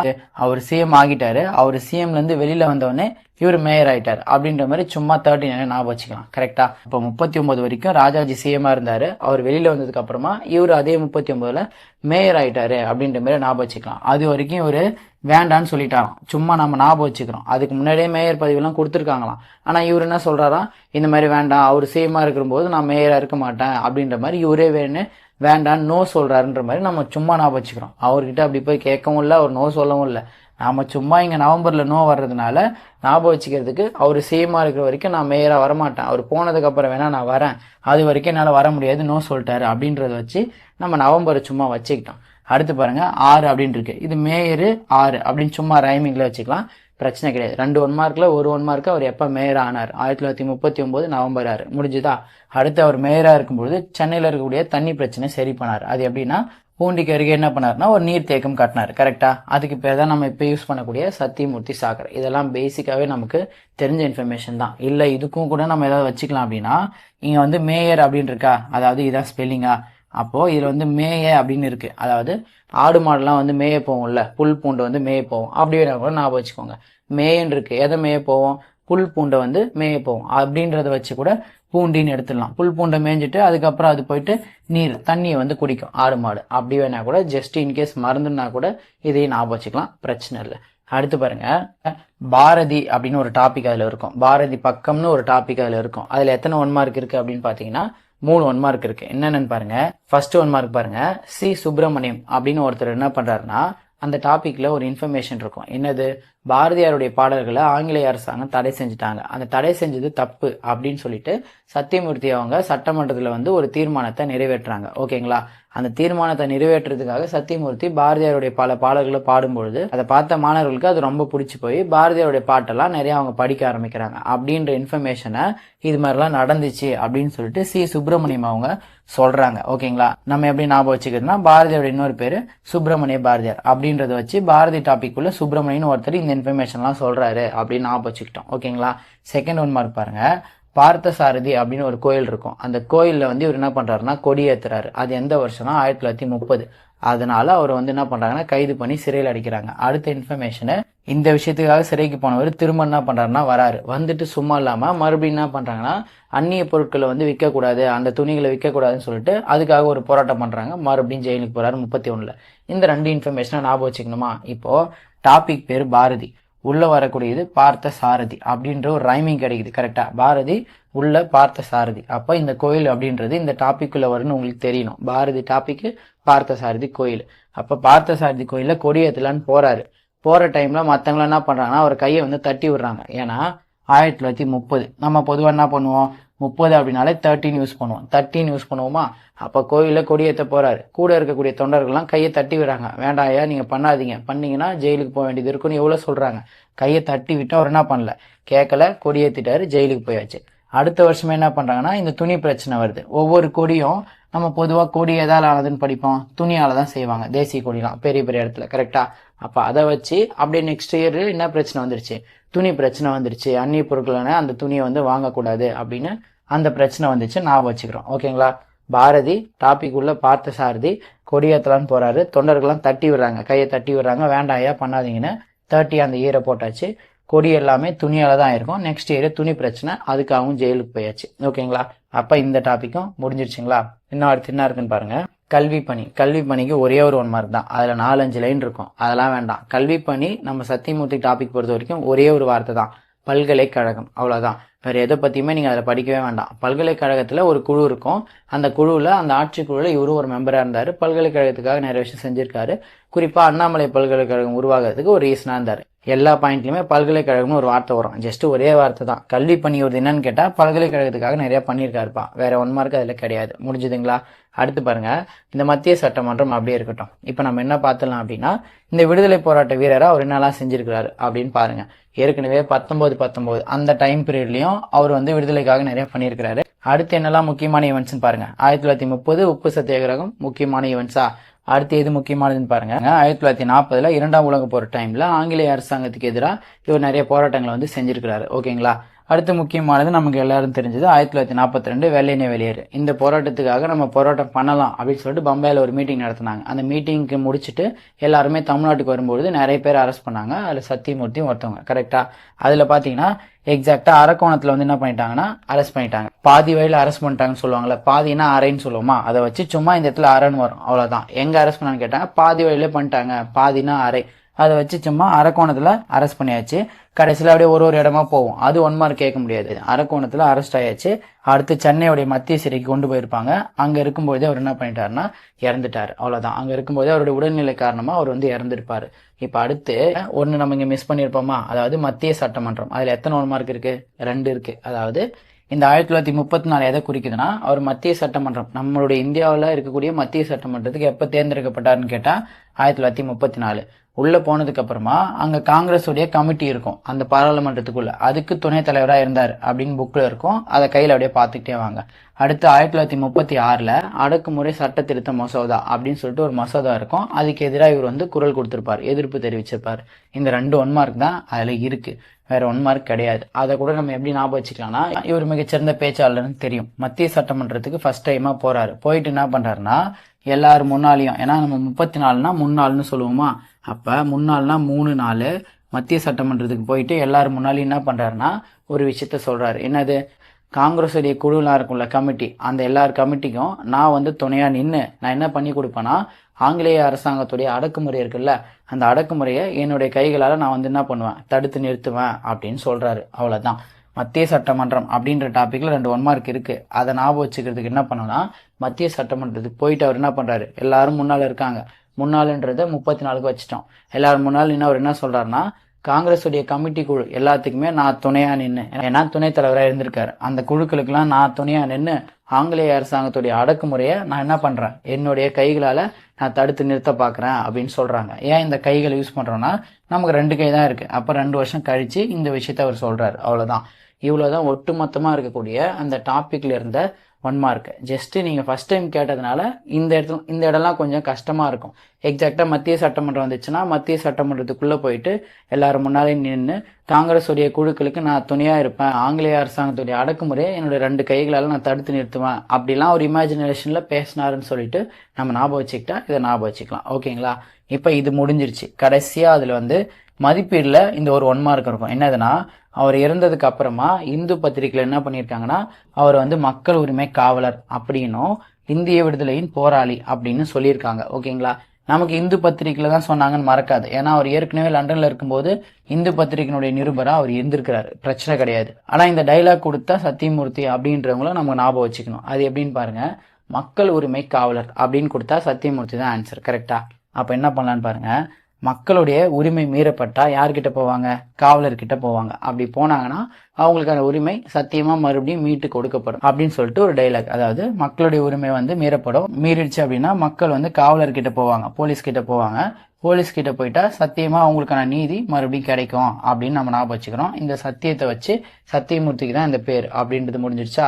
அவர் சிஎம் ஆகிட்டாரு. அவர் சிஎம்லேருந்து வெளியில் வெளியில வந்தவொடனே இவர் மேயர் ஆகிட்டார் அப்படின்ற மாதிரி சும்மா தேர்ட்டி நைன் ஞாபகம் வச்சுக்கலாம். கரெக்டாக இப்போ முப்பத்தி ஒம்பது வரைக்கும் ராஜாஜி சிஎம்மாக இருந்தார். அவர் வெளியில் வந்ததுக்கு அப்புறமா இவர் அதே முப்பத்தி ஒம்பதில் மேயர் ஆகிட்டாரு அப்படின்ற மாதிரி ஞாபகம் வச்சுக்கலாம். அது வரைக்கும் இவர் வேண்டான்னு சொல்லிட்டாராம். சும்மா நம்ம ஞாபகம் வச்சுக்கிறோம். அதுக்கு முன்னாடியே மேயர் பதவியெல்லாம் கொடுத்துருக்காங்களாம். ஆனால் இவர் என்ன சொல்கிறாராம் இந்த மாதிரி வேண்டாம். அவர் சிஎம்மாக இருக்கும்போது நான் மேயராக இருக்க மாட்டேன் அப்படின்ற மாதிரி இவரே வேணும்னு வேண்டான்னு நோ சொல்கிறாருன்ற மாதிரி நம்ம சும்மா ஞாபகம் வச்சுக்கிறோம். அவர்கிட்ட அப்படி போய் கேட்கவும் இல்லை அவர் நோ சொல்லவும் இல்லை. நாம் சும்மா இங்கே நவம்பரில் நோ வர்றதுனால ஞாபகம் வச்சுக்கிறதுக்கு அவர் சேமாக இருக்கிற வரைக்கும் நான் மேயராக வரமாட்டேன். அவர் போனதுக்கப்புறம் வேணால் நான் வரேன். அது வரைக்கும் என்னால் வர முடியாது நோ சொல்லிட்டாரு அப்படின்றத வச்சு நம்ம நவம்பரை சும்மா வச்சுக்கிட்டோம். அடுத்து பாருங்கள் ஆறு அப்படின்னு இருக்கு. இது மேயரு ஆறு அப்படின்னு சும்மா ரைமிங்கில் வச்சுக்கலாம். பிரச்சனை கிடையாது. ரெண்டு ஒன் மார்க்கில் ஒரு ஒன் மார்க்கு அவர் எப்போ மேயர் ஆனார்? ஆயிரத்தி தொள்ளாயிரத்தி முப்பத்தி ஒம்பது நவம்பர் ஆறு முடிஞ்சுதா? அடுத்து அவர் மேயராக இருக்கும்பொழுது சென்னையில் இருக்கக்கூடிய தண்ணி பிரச்சனை சரி பண்ணார். அது எப்படின்னா பூண்டிக்கு அருகே என்ன பண்ணார்னா ஒரு நீர் தேக்கம் கட்டினார். கரெக்டாக அதுக்கு பேர் தான் நம்ம இப்போ யூஸ் பண்ணக்கூடிய சத்தியமூர்த்தி சாகர். இதெல்லாம் பேசிக்காகவே நமக்கு தெரிஞ்ச இன்ஃபர்மேஷன் தான். இல்லை இதுக்கும் கூட நம்ம ஏதாவது வச்சுக்கலாம் அப்படின்னா இங்கே வந்து மேயர் அப்படின்னு இருக்கா அதாவது இதான் ஸ்பெல்லிங்கா அப்போது இதில் வந்து மேய அப்படின்னு இருக்குது அதாவது ஆடு மாடுலாம் வந்து மேய போகும்ல. புல் பூண்டு வந்து மேய போகும். அப்படி கூட ஞாபகம் வச்சுக்கோங்க. மேயன்னு இருக்கு. எதை மேய போவோம்? புல் பூண்டை வந்து மேய போகும். அப்படின்றத வச்சு கூட பூண்டின்னு எடுத்துடலாம். புல் பூண்டை மேய்ஞ்சிட்டு அதுக்கப்புறம் அது போயிட்டு நீர் தண்ணியை வந்து குடிக்கும். ஆடு மாடு. அப்படி வேணா கூட ஜஸ்ட் இன்கேஸ் மறந்துனா கூட இதையும் ஞாபகம் வச்சுக்கலாம். பிரச்சனை இல்லை. அடுத்து பாருங்க. பாரதி அப்படின்னு ஒரு டாபிக் அதில் இருக்கும். பாரதி பக்கம்னு ஒரு டாபிக் அதில் இருக்கும். அதில் எத்தனை ஒன் மார்க் இருக்கு அப்படின்னு பார்த்தீங்கன்னா மூணு ஒன் மார்க் இருக்கு. என்னென்னு பாருங்க. ஃபர்ஸ்ட் ஒன் மார்க் பாருங்க. சி சுப்பிரமணியம் அப்படின்னு ஒருத்தர் என்ன பண்றாருன்னா அந்த டாபிக்ல ஒரு இன்ஃபர்மேஷன் இருக்கும். என்னது? பாரதியாருடைய பாடல்களை ஆங்கிலேய அரசாங்கம் தடை செஞ்சுட்டாங்க. அந்த தடை செஞ்சது தப்பு அப்படின்னு சொல்லிட்டு சத்தியமூர்த்தி அவங்க சட்டமன்றத்தில் வந்து ஒரு தீர்மானத்தை நிறைவேற்றுறாங்க. ஓகேங்களா? அந்த தீர்மானத்தை நிறைவேற்றுறதுக்காக சத்தியமூர்த்தி பாரதியாருடைய பல பாடல்களை பாடும்பொழுது அதை பார்த்த மாணவர்களுக்கு அது ரொம்ப பிடிச்சி போய் பாரதியாருடைய பாட்டெல்லாம் நிறைய அவங்க படிக்க ஆரம்பிக்கிறாங்க. அப்படின்ற இன்ஃபர்மேஷனை இது மாதிரிலாம் நடந்துச்சு அப்படின்னு சொல்லிட்டு சி. சுப்பிரமணியம் அவங்க சொல்றாங்க. ஓகேங்களா? நம்ம எப்படி ஞாபகம் வச்சுக்கிறதுனா பாரதியோட இன்னொரு பேர் சுப்பிரமணிய பாரதியார். அப்படின்றத வச்சு பாரதி டாபிக் உள்ள சுப்பிரமணியன் ஒருத்தர் இந்த இன்ஃபர்மேஷன்லாம் சொல்றாரு அப்படின்னு ஞாபகம் வச்சுக்கிட்டோம். ஓகேங்களா? செகண்ட் ஒன் மார்க் பாருங்க. பார்த்தசாரதி அப்படின்னு ஒரு கோயில் இருக்கும். அந்த கோயிலில் வந்து இவர் என்ன பண்ணுறாருன்னா கொடி ஏற்றுறாரு அது எந்த வருஷம்னா ஆயிரத்தி தொள்ளாயிரத்தி முப்பது. அதனால அவர் வந்து என்ன பண்ணுறாங்கன்னா கைது பண்ணி சிறையில் அடிக்கிறாங்க. அடுத்த இன்ஃபர்மேஷனை இந்த விஷயத்துக்காக சிறைக்கு போனவர் திரும்ப என்ன பண்ணுறாருன்னா வராரு. வந்துட்டு சும்மா இல்லாமல் மறுபடியும் என்ன பண்ணுறாங்கன்னா அந்நிய பொருட்களை வந்து விற்கக்கூடாது அந்த துணிகளை விற்கக்கூடாதுன்னு சொல்லிட்டு அதுக்காக ஒரு போராட்டம் பண்ணுறாங்க மறுபடியும் ஜெயிலுக்கு போகிறாரு முப்பத்தி ஒன்றில் இந்த ரெண்டு இன்ஃபர்மேஷனை ஞாபகம் வச்சுக்கணுமா? இப்போது டாபிக் பேர் பாரதி. உள்ள வரக்கூடியது பார்த்த சாரதி அப்படின்ற ஒரு ரைமிங் கிடைக்குது கரெக்டா பாரதி உள்ள பார்த்த சாரதி அப்ப இந்த கோயில் அப்படின்றது இந்த டாபிக் உள்ள வரும்னு உங்களுக்கு தெரியணும். பாரதி டாபிக் பார்த்த சாரதி கோயில். அப்ப பார்த்த சாரதி கோயிலில் கொடியேற்றலான்னு போறாரு. போற டைம்ல மத்தவங்க என்ன பண்றாங்கன்னா அவர் கையை வந்து தட்டி விடுறாங்க. ஏன்னா ஆயிரத்தி தொள்ளாயிரத்தி முப்பது. நம்ம பொதுவாக என்ன பண்ணுவோம்? முப்பது அப்படின்னாலே தேர்ட்டின் யூஸ் பண்ணுவோம் தேர்ட்டின் யூஸ் பண்ணுவோமா? அப்போ கோயிலில் கொடியேற்ற போகிறாரு கூட இருக்கக்கூடிய தொண்டர்கள்லாம் கையை தட்டி விடுறாங்க. வேண்டாம் ஐயா நீங்கள் பண்ணாதீங்க. பண்ணீங்கன்னா ஜெயிலுக்கு போக வேண்டியது இருக்குன்னு எவ்வளோ சொல்கிறாங்க கையை தட்டி விட்டு அவர் என்ன பண்ணல? கேட்கல கொடியேற்றிட்டாரு ஜெயிலுக்கு போயாச்சு. அடுத்த வருஷமே என்ன பண்ணுறாங்கன்னா இந்த துணி பிரச்சனை வருது. ஒவ்வொரு கொடியும் நம்ம பொதுவாக கொடி எதால் ஆனதுன்னு படிப்போம். துணியால் தான் செய்வாங்க. தேசிய கொடிலாம் பெரிய பெரிய இடத்துல கரெக்டாக அப்போ அதை வச்சு அப்படியே நெக்ஸ்ட் இயர் என்ன பிரச்சனை வந்துருச்சு? துணி பிரச்சனை வந்துருச்சு அந்நிய பொருட்களான அந்த துணியை வந்து வாங்கக்கூடாது அப்படின்னு அந்த பிரச்சனை வந்துச்சு நான் வச்சுக்கிறோம். ஓகேங்களா? பாரதி டாபிக் உள்ள பார்த்த சாரதி கொடியேற்றலான்னு போறாரு. தொண்டர்கள்லாம் தட்டி விடுறாங்க கையை தட்டி விடுறாங்க. வேண்டாம் ஐயா பண்ணாதீங்கன்னு. தேர்ட்டி அந்த இயரை போட்டாச்சு. கொடி எல்லாமே துணியால தான் இருக்கும். நெக்ஸ்ட் இயர் துணி பிரச்சனை அதுக்காகவும் ஜெயிலுக்கு போயாச்சு. ஓகேங்களா? அப்ப இந்த டாபிக்கும் முடிஞ்சிருச்சுங்களா? இன்னும் அடுத்து என்ன இருக்குன்னு பாருங்க. கல்வி பணி. கல்வி பணிக்கு ஒரே ஒரு ஒன் மார்க் தான். அதில் நாலஞ்சு லைன் இருக்கும். அதெல்லாம் வேண்டாம். கல்வி பணி நம்ம சத்தியமூர்த்தி டாபிக் பொறுத்த வரைக்கும் ஒரே ஒரு வார்த்தை தான். பல்கலைக்கழகம். அவ்வளோதான் வேறு எதை பற்றியுமே நீங்கள் அதில் படிக்கவே வேண்டாம். பல்கலைக்கழகத்தில் ஒரு குழு இருக்கும். அந்த குழுவில் அந்த ஆட்சி குழுவில் இவரும் ஒரு மெம்பராக இருந்தார். பல்கலைக்கழகத்துக்காக நிறைய விஷயம் செஞ்சுருக்காரு. குறிப்பாக அண்ணாமலை பல்கலைக்கழகம் உருவாகிறதுக்கு ஒரு ரீசனாக இருந்தார். எல்லா பாயிண்ட்லையுமே பல்கலைக்கழகம்னு ஒரு வார்த்தை வரும். ஜஸ்ட்டு ஒரே வார்த்தை தான். கல்வி பணி ஒரு என்னன்னு கேட்டால் பல்கலைக்கழகத்துக்காக நிறையா பண்ணியிருக்காருப்பா வேறு ஒன் மார்க் அதில் கிடையாது. முடிஞ்சுதுங்களா? அடுத்து பாருங்கள் இந்த மத்திய சட்டமன்றம் அப்படியே இருக்கட்டும். இப்போ நம்ம என்ன பார்த்தலாம் அப்படின்னா இந்த விடுதலை போராட்ட வீரராக அவர் என்னெல்லாம் செஞ்சுருக்கிறாரு அப்படின்னு பாருங்கள் ஏற்கனவே பத்தொம்போது பத்தொம்போது அந்த டைம் பீரியட்லேயும் அவர் வந்து விடுதலைக்காக நிறையா பண்ணியிருக்கிறாரு. அடுத்து என்னெல்லாம் முக்கியமான ஈவெண்ட்ஸ்னு பாருங்க. ஆயிரத்தி தொள்ளாயிரத்தி முப்பது உப்பு சத்தியாகிரகம் முக்கியமான ஈவெண்ட்ஸா அடுத்து எது முக்கியமானதுன்னு பாருங்க. ஆயிரத்தி தொள்ளாயிரத்தி நாற்பதுல இரண்டாம் உலக போற டைம்ல ஆங்கிலேய அரசாங்கத்துக்கு எதிராக இவர் நிறைய போராட்டங்களை வந்து செஞ்சிருக்கிறாரு. ஓகேங்களா? அடுத்து முக்கியமானது நமக்கு எல்லாரும் தெரிஞ்சது ஆயிரத்தி தொள்ளாயிரத்தி நாற்பத்தி ரெண்டு வெள்ளையனே வெளியேறு. இந்த போராட்டத்துக்காக நம்ம போராட்டம் பண்ணலாம் அப்படின்னு சொல்லிட்டு பம்பாயில் ஒரு மீட்டிங் நடத்தினாங்க. அந்த மீட்டிங்க்கு முடிச்சுட்டு எல்லாருமே தமிழ்நாட்டுக்கு வரும்பொழுது நிறைய பேர் அரெஸ்ட் பண்ணாங்க. அதில் சத்தியமூர்த்தியும் ஒருத்தவங்க. கரெக்டா அதில் பார்த்தீங்கன்னா எக்ஸாக்டா அரக்கோணத்துல வந்து என்ன பண்ணிட்டாங்கன்னா அரெஸ்ட் பண்ணிட்டாங்க. பாதி வழியில அரெஸ்ட் பண்ணிட்டாங்கன்னு சொல்லுவாங்கல்ல பாதினா அரைன்னு சொல்லுவோமா? அதை வச்சு சும்மா இந்த இடத்துல அரைன்னு வரும். அவ்வளவுதான். எங்க அரெஸ்ட் பண்ணான்னு கேட்டாங்க பாதி வழியில பண்ணிட்டாங்க பாதினா அரை. அதை வச்சு சும்மா அரைக்கோணத்தில் அரெஸ்ட் பண்ணியாச்சு. கடைசியில் அப்படியே ஒரு ஒரு இடமா போவோம் அது ஒன் மார்க் கேட்க முடியாது. அரக்கோணத்தில் அரெஸ்ட் ஆயாச்சு. அடுத்து சென்னையுடைய மத்திய சிறைக்கு கொண்டு போயிருப்பாங்க. அங்கே இருக்கும்போதே அவர் என்ன பண்ணிட்டாருன்னா இறந்துட்டார். அவ்வளோதான் அங்கே இருக்கும்போதே அவருடைய உடல்நிலை காரணமாக அவர் வந்து இறந்துருப்பார். இப்போ அடுத்து ஒன்று நம்ம இங்கே மிஸ் பண்ணியிருப்போமா? அதாவது மத்திய சட்டமன்றம். அதில் எத்தனை ஒன் மார்க் இருக்கு? ரெண்டு இருக்கு. அதாவது இந்த ஆயிரத்தி தொள்ளாயிரத்தி முப்பத்தி நாலு எதை குறிக்குதுன்னா அவர் மத்திய சட்டமன்றம். நம்மளுடைய இந்தியாவில் இருக்கக்கூடிய மத்திய சட்டமன்றத்துக்கு எப்போ தேர்ந்தெடுக்கப்பட்டாருன்னு கேட்டால் ஆயிரத்தி தொள்ளாயிரத்தி முப்பத்தி நாலு. உள்ளே போனதுக்கப்புறமா அங்கே காங்கிரஸுடைய கமிட்டி இருக்கும் அந்த பாராளுமன்றத்துக்குள்ளே. அதுக்கு துணைத் தலைவராக இருந்தார் அப்படின்னு புக்கில் இருக்கும். அதை கையில் அப்படியே பார்த்துக்கிட்டே வாங்க. அடுத்து ஆயிரத்தி தொள்ளாயிரத்தி முப்பத்தி ஆறில் அடக்குமுறை சட்ட திருத்த மசோதா அப்படின்னு சொல்லிட்டு ஒரு மசோதா இருக்கும். அதுக்கு எதிராக இவர் வந்து குரல் கொடுத்துருப்பார் எதிர்ப்பு தெரிவிச்சிருப்பார். இந்த ரெண்டு ஒன் மார்க் தான் அதில் இருக்குது வேற ஒன் மார்க் கிடையாது. அதை கூட நம்ம எப்படி ஞாபகம் வச்சுக்கலாம்னா இவர் மிகச்சிறந்த பேச்சாளர்னு தெரியும். மத்திய சட்டமன்றத்துக்கு ஃபர்ஸ்ட் டைமாக போகிறாரு போயிட்டு என்ன பண்ணுறாருன்னா எல்லார் முன்னாலையும். ஏன்னா நம்ம முப்பத்தி நாலுனா முன்னாள்னு சொல்லுவோமா? அப்போ முன்னாள்னா மூணு நாலு. மத்திய சட்டமன்றத்துக்கு போயிட்டு எல்லார் முன்னாலையும் என்ன பண்ணுறாருன்னா ஒரு விஷயத்த சொல்கிறாரு என்னது? காங்கிரஸ் உடைய குழுலாம் இருக்கும்ல கமிட்டி. அந்த எல்லார் கமிட்டிக்கும் நான் வந்து துணையாக நின்று நான் என்ன பண்ணி கொடுப்பேன்னா ஆங்கிலேய அரசாங்கத்துடைய அடக்குமுறை இருக்குல்ல அந்த அடக்குமுறையை என்னுடைய கைகளால் நான் வந்து என்ன பண்ணுவேன்? தடுத்து நிறுத்துவேன் அப்படின்னு சொல்கிறாரு அவ்வளோதான் மத்திய சட்டமன்றம் அப்படின்ற டாப்பிக்கில் ரெண்டு ஒன் மார்க் இருக்குது அதை ஞாபகம் வச்சுக்கிறதுக்கு என்ன பண்ணலாம் மத்திய சட்டமன்றத்துக்கு போயிட்டு அவர் என்ன பண்ணுறாரு எல்லாரும் முன்னால் இருக்காங்க. முன்னாள்ன்றத முப்பத்தி நாலுக்கு வச்சுட்டோம். எல்லாரும் முன்னால் நின்று அவர் என்ன சொல்கிறாருன்னா காங்கிரஸுடைய கமிட்டி குழு எல்லாத்துக்குமே நான் துணையாக நின்று ஏன்னா துணைத் தலைவராக இருந்திருக்காரு. அந்த குழுக்களுக்கெல்லாம் நான் துணையாக நின்று ஆங்கிலேய அரசாங்கத்துடைய அடக்குமுறையை நான் என்ன பண்ணுறேன் என்னுடைய கைகளால் நான் தடுத்து நிறுத்த பார்க்குறேன் அப்படின்னு சொல்கிறாங்க ஏன் இந்த கைகளை யூஸ் பண்ணுறோன்னா நமக்கு ரெண்டு கை தான் இருக்குது அப்போ ரெண்டு வருஷம் கழித்து இந்த விஷயத்த அவர் சொல்றாரு. இவ்வளோ தான் ஒட்டுமொத்தமாக இருக்கக்கூடிய அந்த டாப்பிக்ல இருந்த ஒன் மார்க் ஜஸ்ட் நீங்க ஃபர்ஸ்ட் டைம் கேட்டதுனால இந்த இடத்துல இந்த இடம்லாம் கொஞ்சம் கஷ்டமா இருக்கும். எக்ஸாக்டா மத்திய சட்டமன்றம் வந்துச்சுன்னா மத்திய சட்டமன்றத்துக்குள்ள போயிட்டு எல்லாரும் முன்னாலே நின்று காங்கிரஸ் உடைய குழுக்களுக்கு நான் துணையா இருப்பேன் ஆங்கிலேய அரசாங்கத்துடைய அடக்குமுறையை என்னோட ரெண்டு கைகளால் நான் தடுத்து நிறுத்துவேன். அப்படிலாம் ஒரு இமேஜினேஷன்ல பேசினாருன்னு சொல்லிட்டு நம்ம ஞாபகம் வச்சுக்கிட்டா இதை ஞாபகம் வச்சுக்கலாம். ஓகேங்களா இப்போ இது முடிஞ்சிருச்சு. கடைசியா அதுல வந்து மதிப்பீடில் இந்த ஒரு ஒன் மார்க் இருக்கும். என்னதுன்னா அவர் இறந்ததுக்கு அப்புறமா இந்து பத்திரிகையில் என்ன பண்ணியிருக்காங்கன்னா அவர் வந்து மக்கள் உரிமை காவலர் அப்படின்னும் இந்திய விடுதலையின் போராளி அப்படின்னு சொல்லியிருக்காங்க. ஓகேங்களா? நமக்கு இந்து பத்திரிகையில் தான் சொன்னாங்கன்னு மறக்காது. ஏன்னா அவர் ஏற்கனவே லண்டனில் இருக்கும்போது இந்து பத்திரிகையினுடைய நிருபராக அவர் இருந்திருக்கிறாரு. பிரச்சனை கிடையாது. ஆனால் இந்த டைலாக் கொடுத்தா சத்தியமூர்த்தி அப்படின்றவங்கள நம்ம ஞாபகம் வச்சுக்கணும். அது எப்படின்னு பாருங்க. மக்கள் உரிமை காவலர் அப்படின்னு கொடுத்தா சத்தியமூர்த்தி தான் ஆன்சர் கரெக்டா அப்போ என்ன பண்ணலான்னு பாருங்க. மக்களுடைய உரிமை மீறப்பட்டால் யார்கிட்ட போவாங்க? காவலர்கிட்ட போவாங்க. அப்படி போனாங்கன்னா அவங்களுக்கான உரிமை சத்தியமாக மறுபடியும் மீட்டு கொடுக்கப்படும் அப்படின்னு சொல்லிட்டு ஒரு டைலாக் அதாவது மக்களுடைய உரிமை வந்து மீறப்படும். மீறிடுச்சு அப்படின்னா மக்கள் வந்து காவலர்கிட்ட போவாங்க. போலீஸ்கிட்ட போவாங்க. போலீஸ்கிட்ட போயிட்டா சத்தியமாக அவங்களுக்கான நீதி மறுபடியும் கிடைக்கும் அப்படின்னு நம்ம ஞாபகம் வச்சுக்கிறோம். இந்த சத்தியத்தை வச்சு சத்தியமூர்த்திக்கு தான் இந்த பேர் அப்படின்றது முடிஞ்சிருச்சா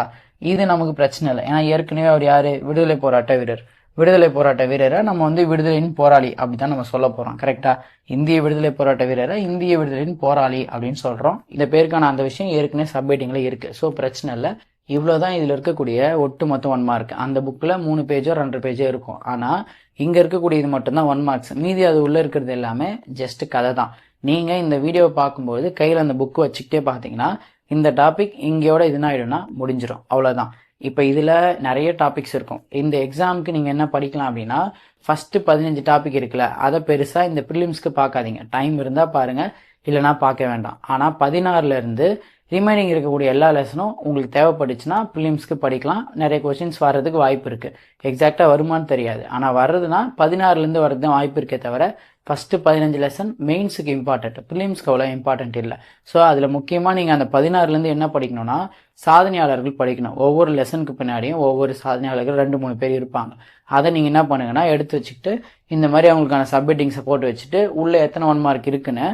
இது நமக்கு பிரச்சனை இல்லை. ஏன்னா ஏற்கனவே அவர் யார்? விடுதலை போராட்ட வீரர். விடுதலை போராட்ட வீரரை நம்ம வந்து விடுதலையின் போராளி அப்படிதான் நம்ம சொல்ல போகிறோம் கரெக்டாக இந்திய விடுதலை போராட்ட வீரரை இந்திய விடுதலையின் போராளி அப்படின்னு சொல்கிறோம் இந்த பேருக்கான அந்த விஷயம் ஏற்கனவே சப்மிட்டிங்கில் இருக்குது ஸோ பிரச்சனை இல்லை. இவ்வளவுதான் இதில் இருக்கக்கூடிய ஒட்டு மொத்தம் ஒன் மார்க் அந்த புக்கில் மூணு பேஜோ ரெண்டு பேஜோ இருக்கும். ஆனால் இங்கே இருக்கக்கூடிய இது மட்டும்தான் ஒன் மார்க்ஸ் மீதி அது உள்ளே இருக்கிறது எல்லாமே ஜஸ்ட் கதை தான். நீங்கள் இந்த வீடியோவை பார்க்கும்போது கையில் அந்த புக்கு வச்சுக்கிட்டே பார்த்தீங்கன்னா இந்த டாபிக் இங்கேயோட இதுனா ஆகிடும்னா முடிஞ்சிடும் அவ்வளோதான் இப்போ இதில் நிறைய டாபிக்ஸ் இருக்கும். இந்த எக்ஸாமுக்கு நீங்கள் என்ன படிக்கலாம் அப்படின்னா ஃபஸ்ட்டு பதினஞ்சு டாபிக் இருக்குல்ல அதை பெருசாக இந்த ப்ரிலிம்ஸ்க்கு பார்க்காதீங்க. டைம் இருந்தால் பாருங்க இல்லைனா பார்க்க வேண்டாம். ஆனால் பதினாறுல இருந்து ரிமைனிங் இருக்கக்கூடிய எல்லா லெசனும் உங்களுக்கு தேவைப்பட்டுச்சுன்னா ப்ரிலிம்ஸ்க்கு படிக்கலாம். நிறைய கொஸ்டின்ஸ் வர்றதுக்கு வாய்ப்பு இருக்குது எக்ஸாக்டாக வருமானு தெரியாது. ஆனால் வர்றதுனா பதினாறுலேருந்து வர்றது தான் வாய்ப்பு இருக்கே தவிர ஃபஸ்ட்டு பதினஞ்சு லெசன் மெயின்ஸுக்கு இம்பார்ட்டண்ட் ப்ரிலிம்ஸ்க்கு அவ்வளோ இம்பார்ட்டன்ட் இல்லை. ஸோ அதில் முக்கியமாக நீங்கள் அந்த பதினாறுலேருந்து என்ன படிக்கணும்னா சாதனையாளர்கள் படிக்கணும். ஒவ்வொரு லெசனுக்கு பின்னாடியும் ஒவ்வொரு சாதனையாளர்கள் ரெண்டு மூணு பேர் இருப்பாங்க. அதை நீங்கள் என்ன பண்ணுங்கன்னா எடுத்து வச்சுக்கிட்டு இந்த மாதிரி அவங்களுக்கான சப்மிட்டிங்ஸை போட்டு வச்சுட்டு உள்ளே எத்தனை ஒன் மார்க் இருக்குன்னு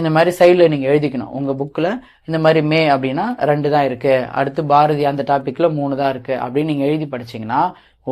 இந்த மாதிரி சைடில் நீங்கள் எழுதிக்கணும். உங்கள் புக்கில் இந்த மாதிரி மே அப்படின்னா ரெண்டு தான் இருக்குது அடுத்து பாரதி அந்த டாப்பிக்கில் மூணு தான் இருக்குது அப்படின்னு நீங்கள் எழுதி படிச்சீங்கன்னா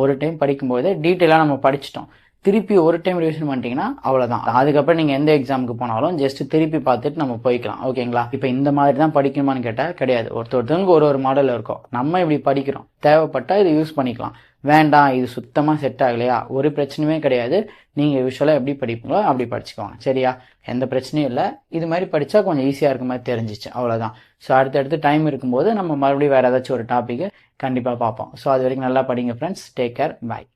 ஒரு டைம் படிக்கும்போது டீட்டெயிலாக நம்ம படிச்சிட்டோம். திருப்பி ஒரு டைம் ரிவிஷன் பண்ணிட்டீங்கன்னா அவ்வளோதான் அதுக்கப்புறம் நீங்கள் எந்த எக்ஸாமுக்கு போனாலும் ஜஸ்ட் திருப்பி பார்த்துட்டு நம்ம போய்க்கலாம். ஓகேங்களா இப்போ இந்த மாதிரி தான் படிக்கணுமான்னு கேட்டால் கிடையாது. ஒருத்தர் ஒருத்தவங்களுக்கு ஒரு ஒரு மாடல் இருக்கும். நம்ம இப்படி படிக்கிறோம். தேவைப்பட்டால் இதை யூஸ் பண்ணிக்கலாம். வேண்டாம் இது சுத்தமாக செட் ஆகலையா? ஒரு பிரச்சனையுமே கிடையாது. நீங்கள் யூஸ்வலா எப்படி படிப்பீங்களோ அப்படி படிச்சுக்கோங்க. சரியா? எந்த பிரச்சனையும் இல்லை. இது மாதிரி படித்தா கொஞ்சம் ஈஸியாக இருக்க மாதிரி தெரிஞ்சிச்சு. அவ்வளோதான் ஸோ அடுத்தடுத்து டைம் இருக்கும்போது நம்ம மறுபடியும் வேறு ஏதாச்சும் ஒரு டாப்பிக்கு கண்டிப்பாக பார்ப்போம். ஸோ அது வரைக்கும் நல்லா படிங்க ஃப்ரெண்ட்ஸ் டேக் கேர் பாய்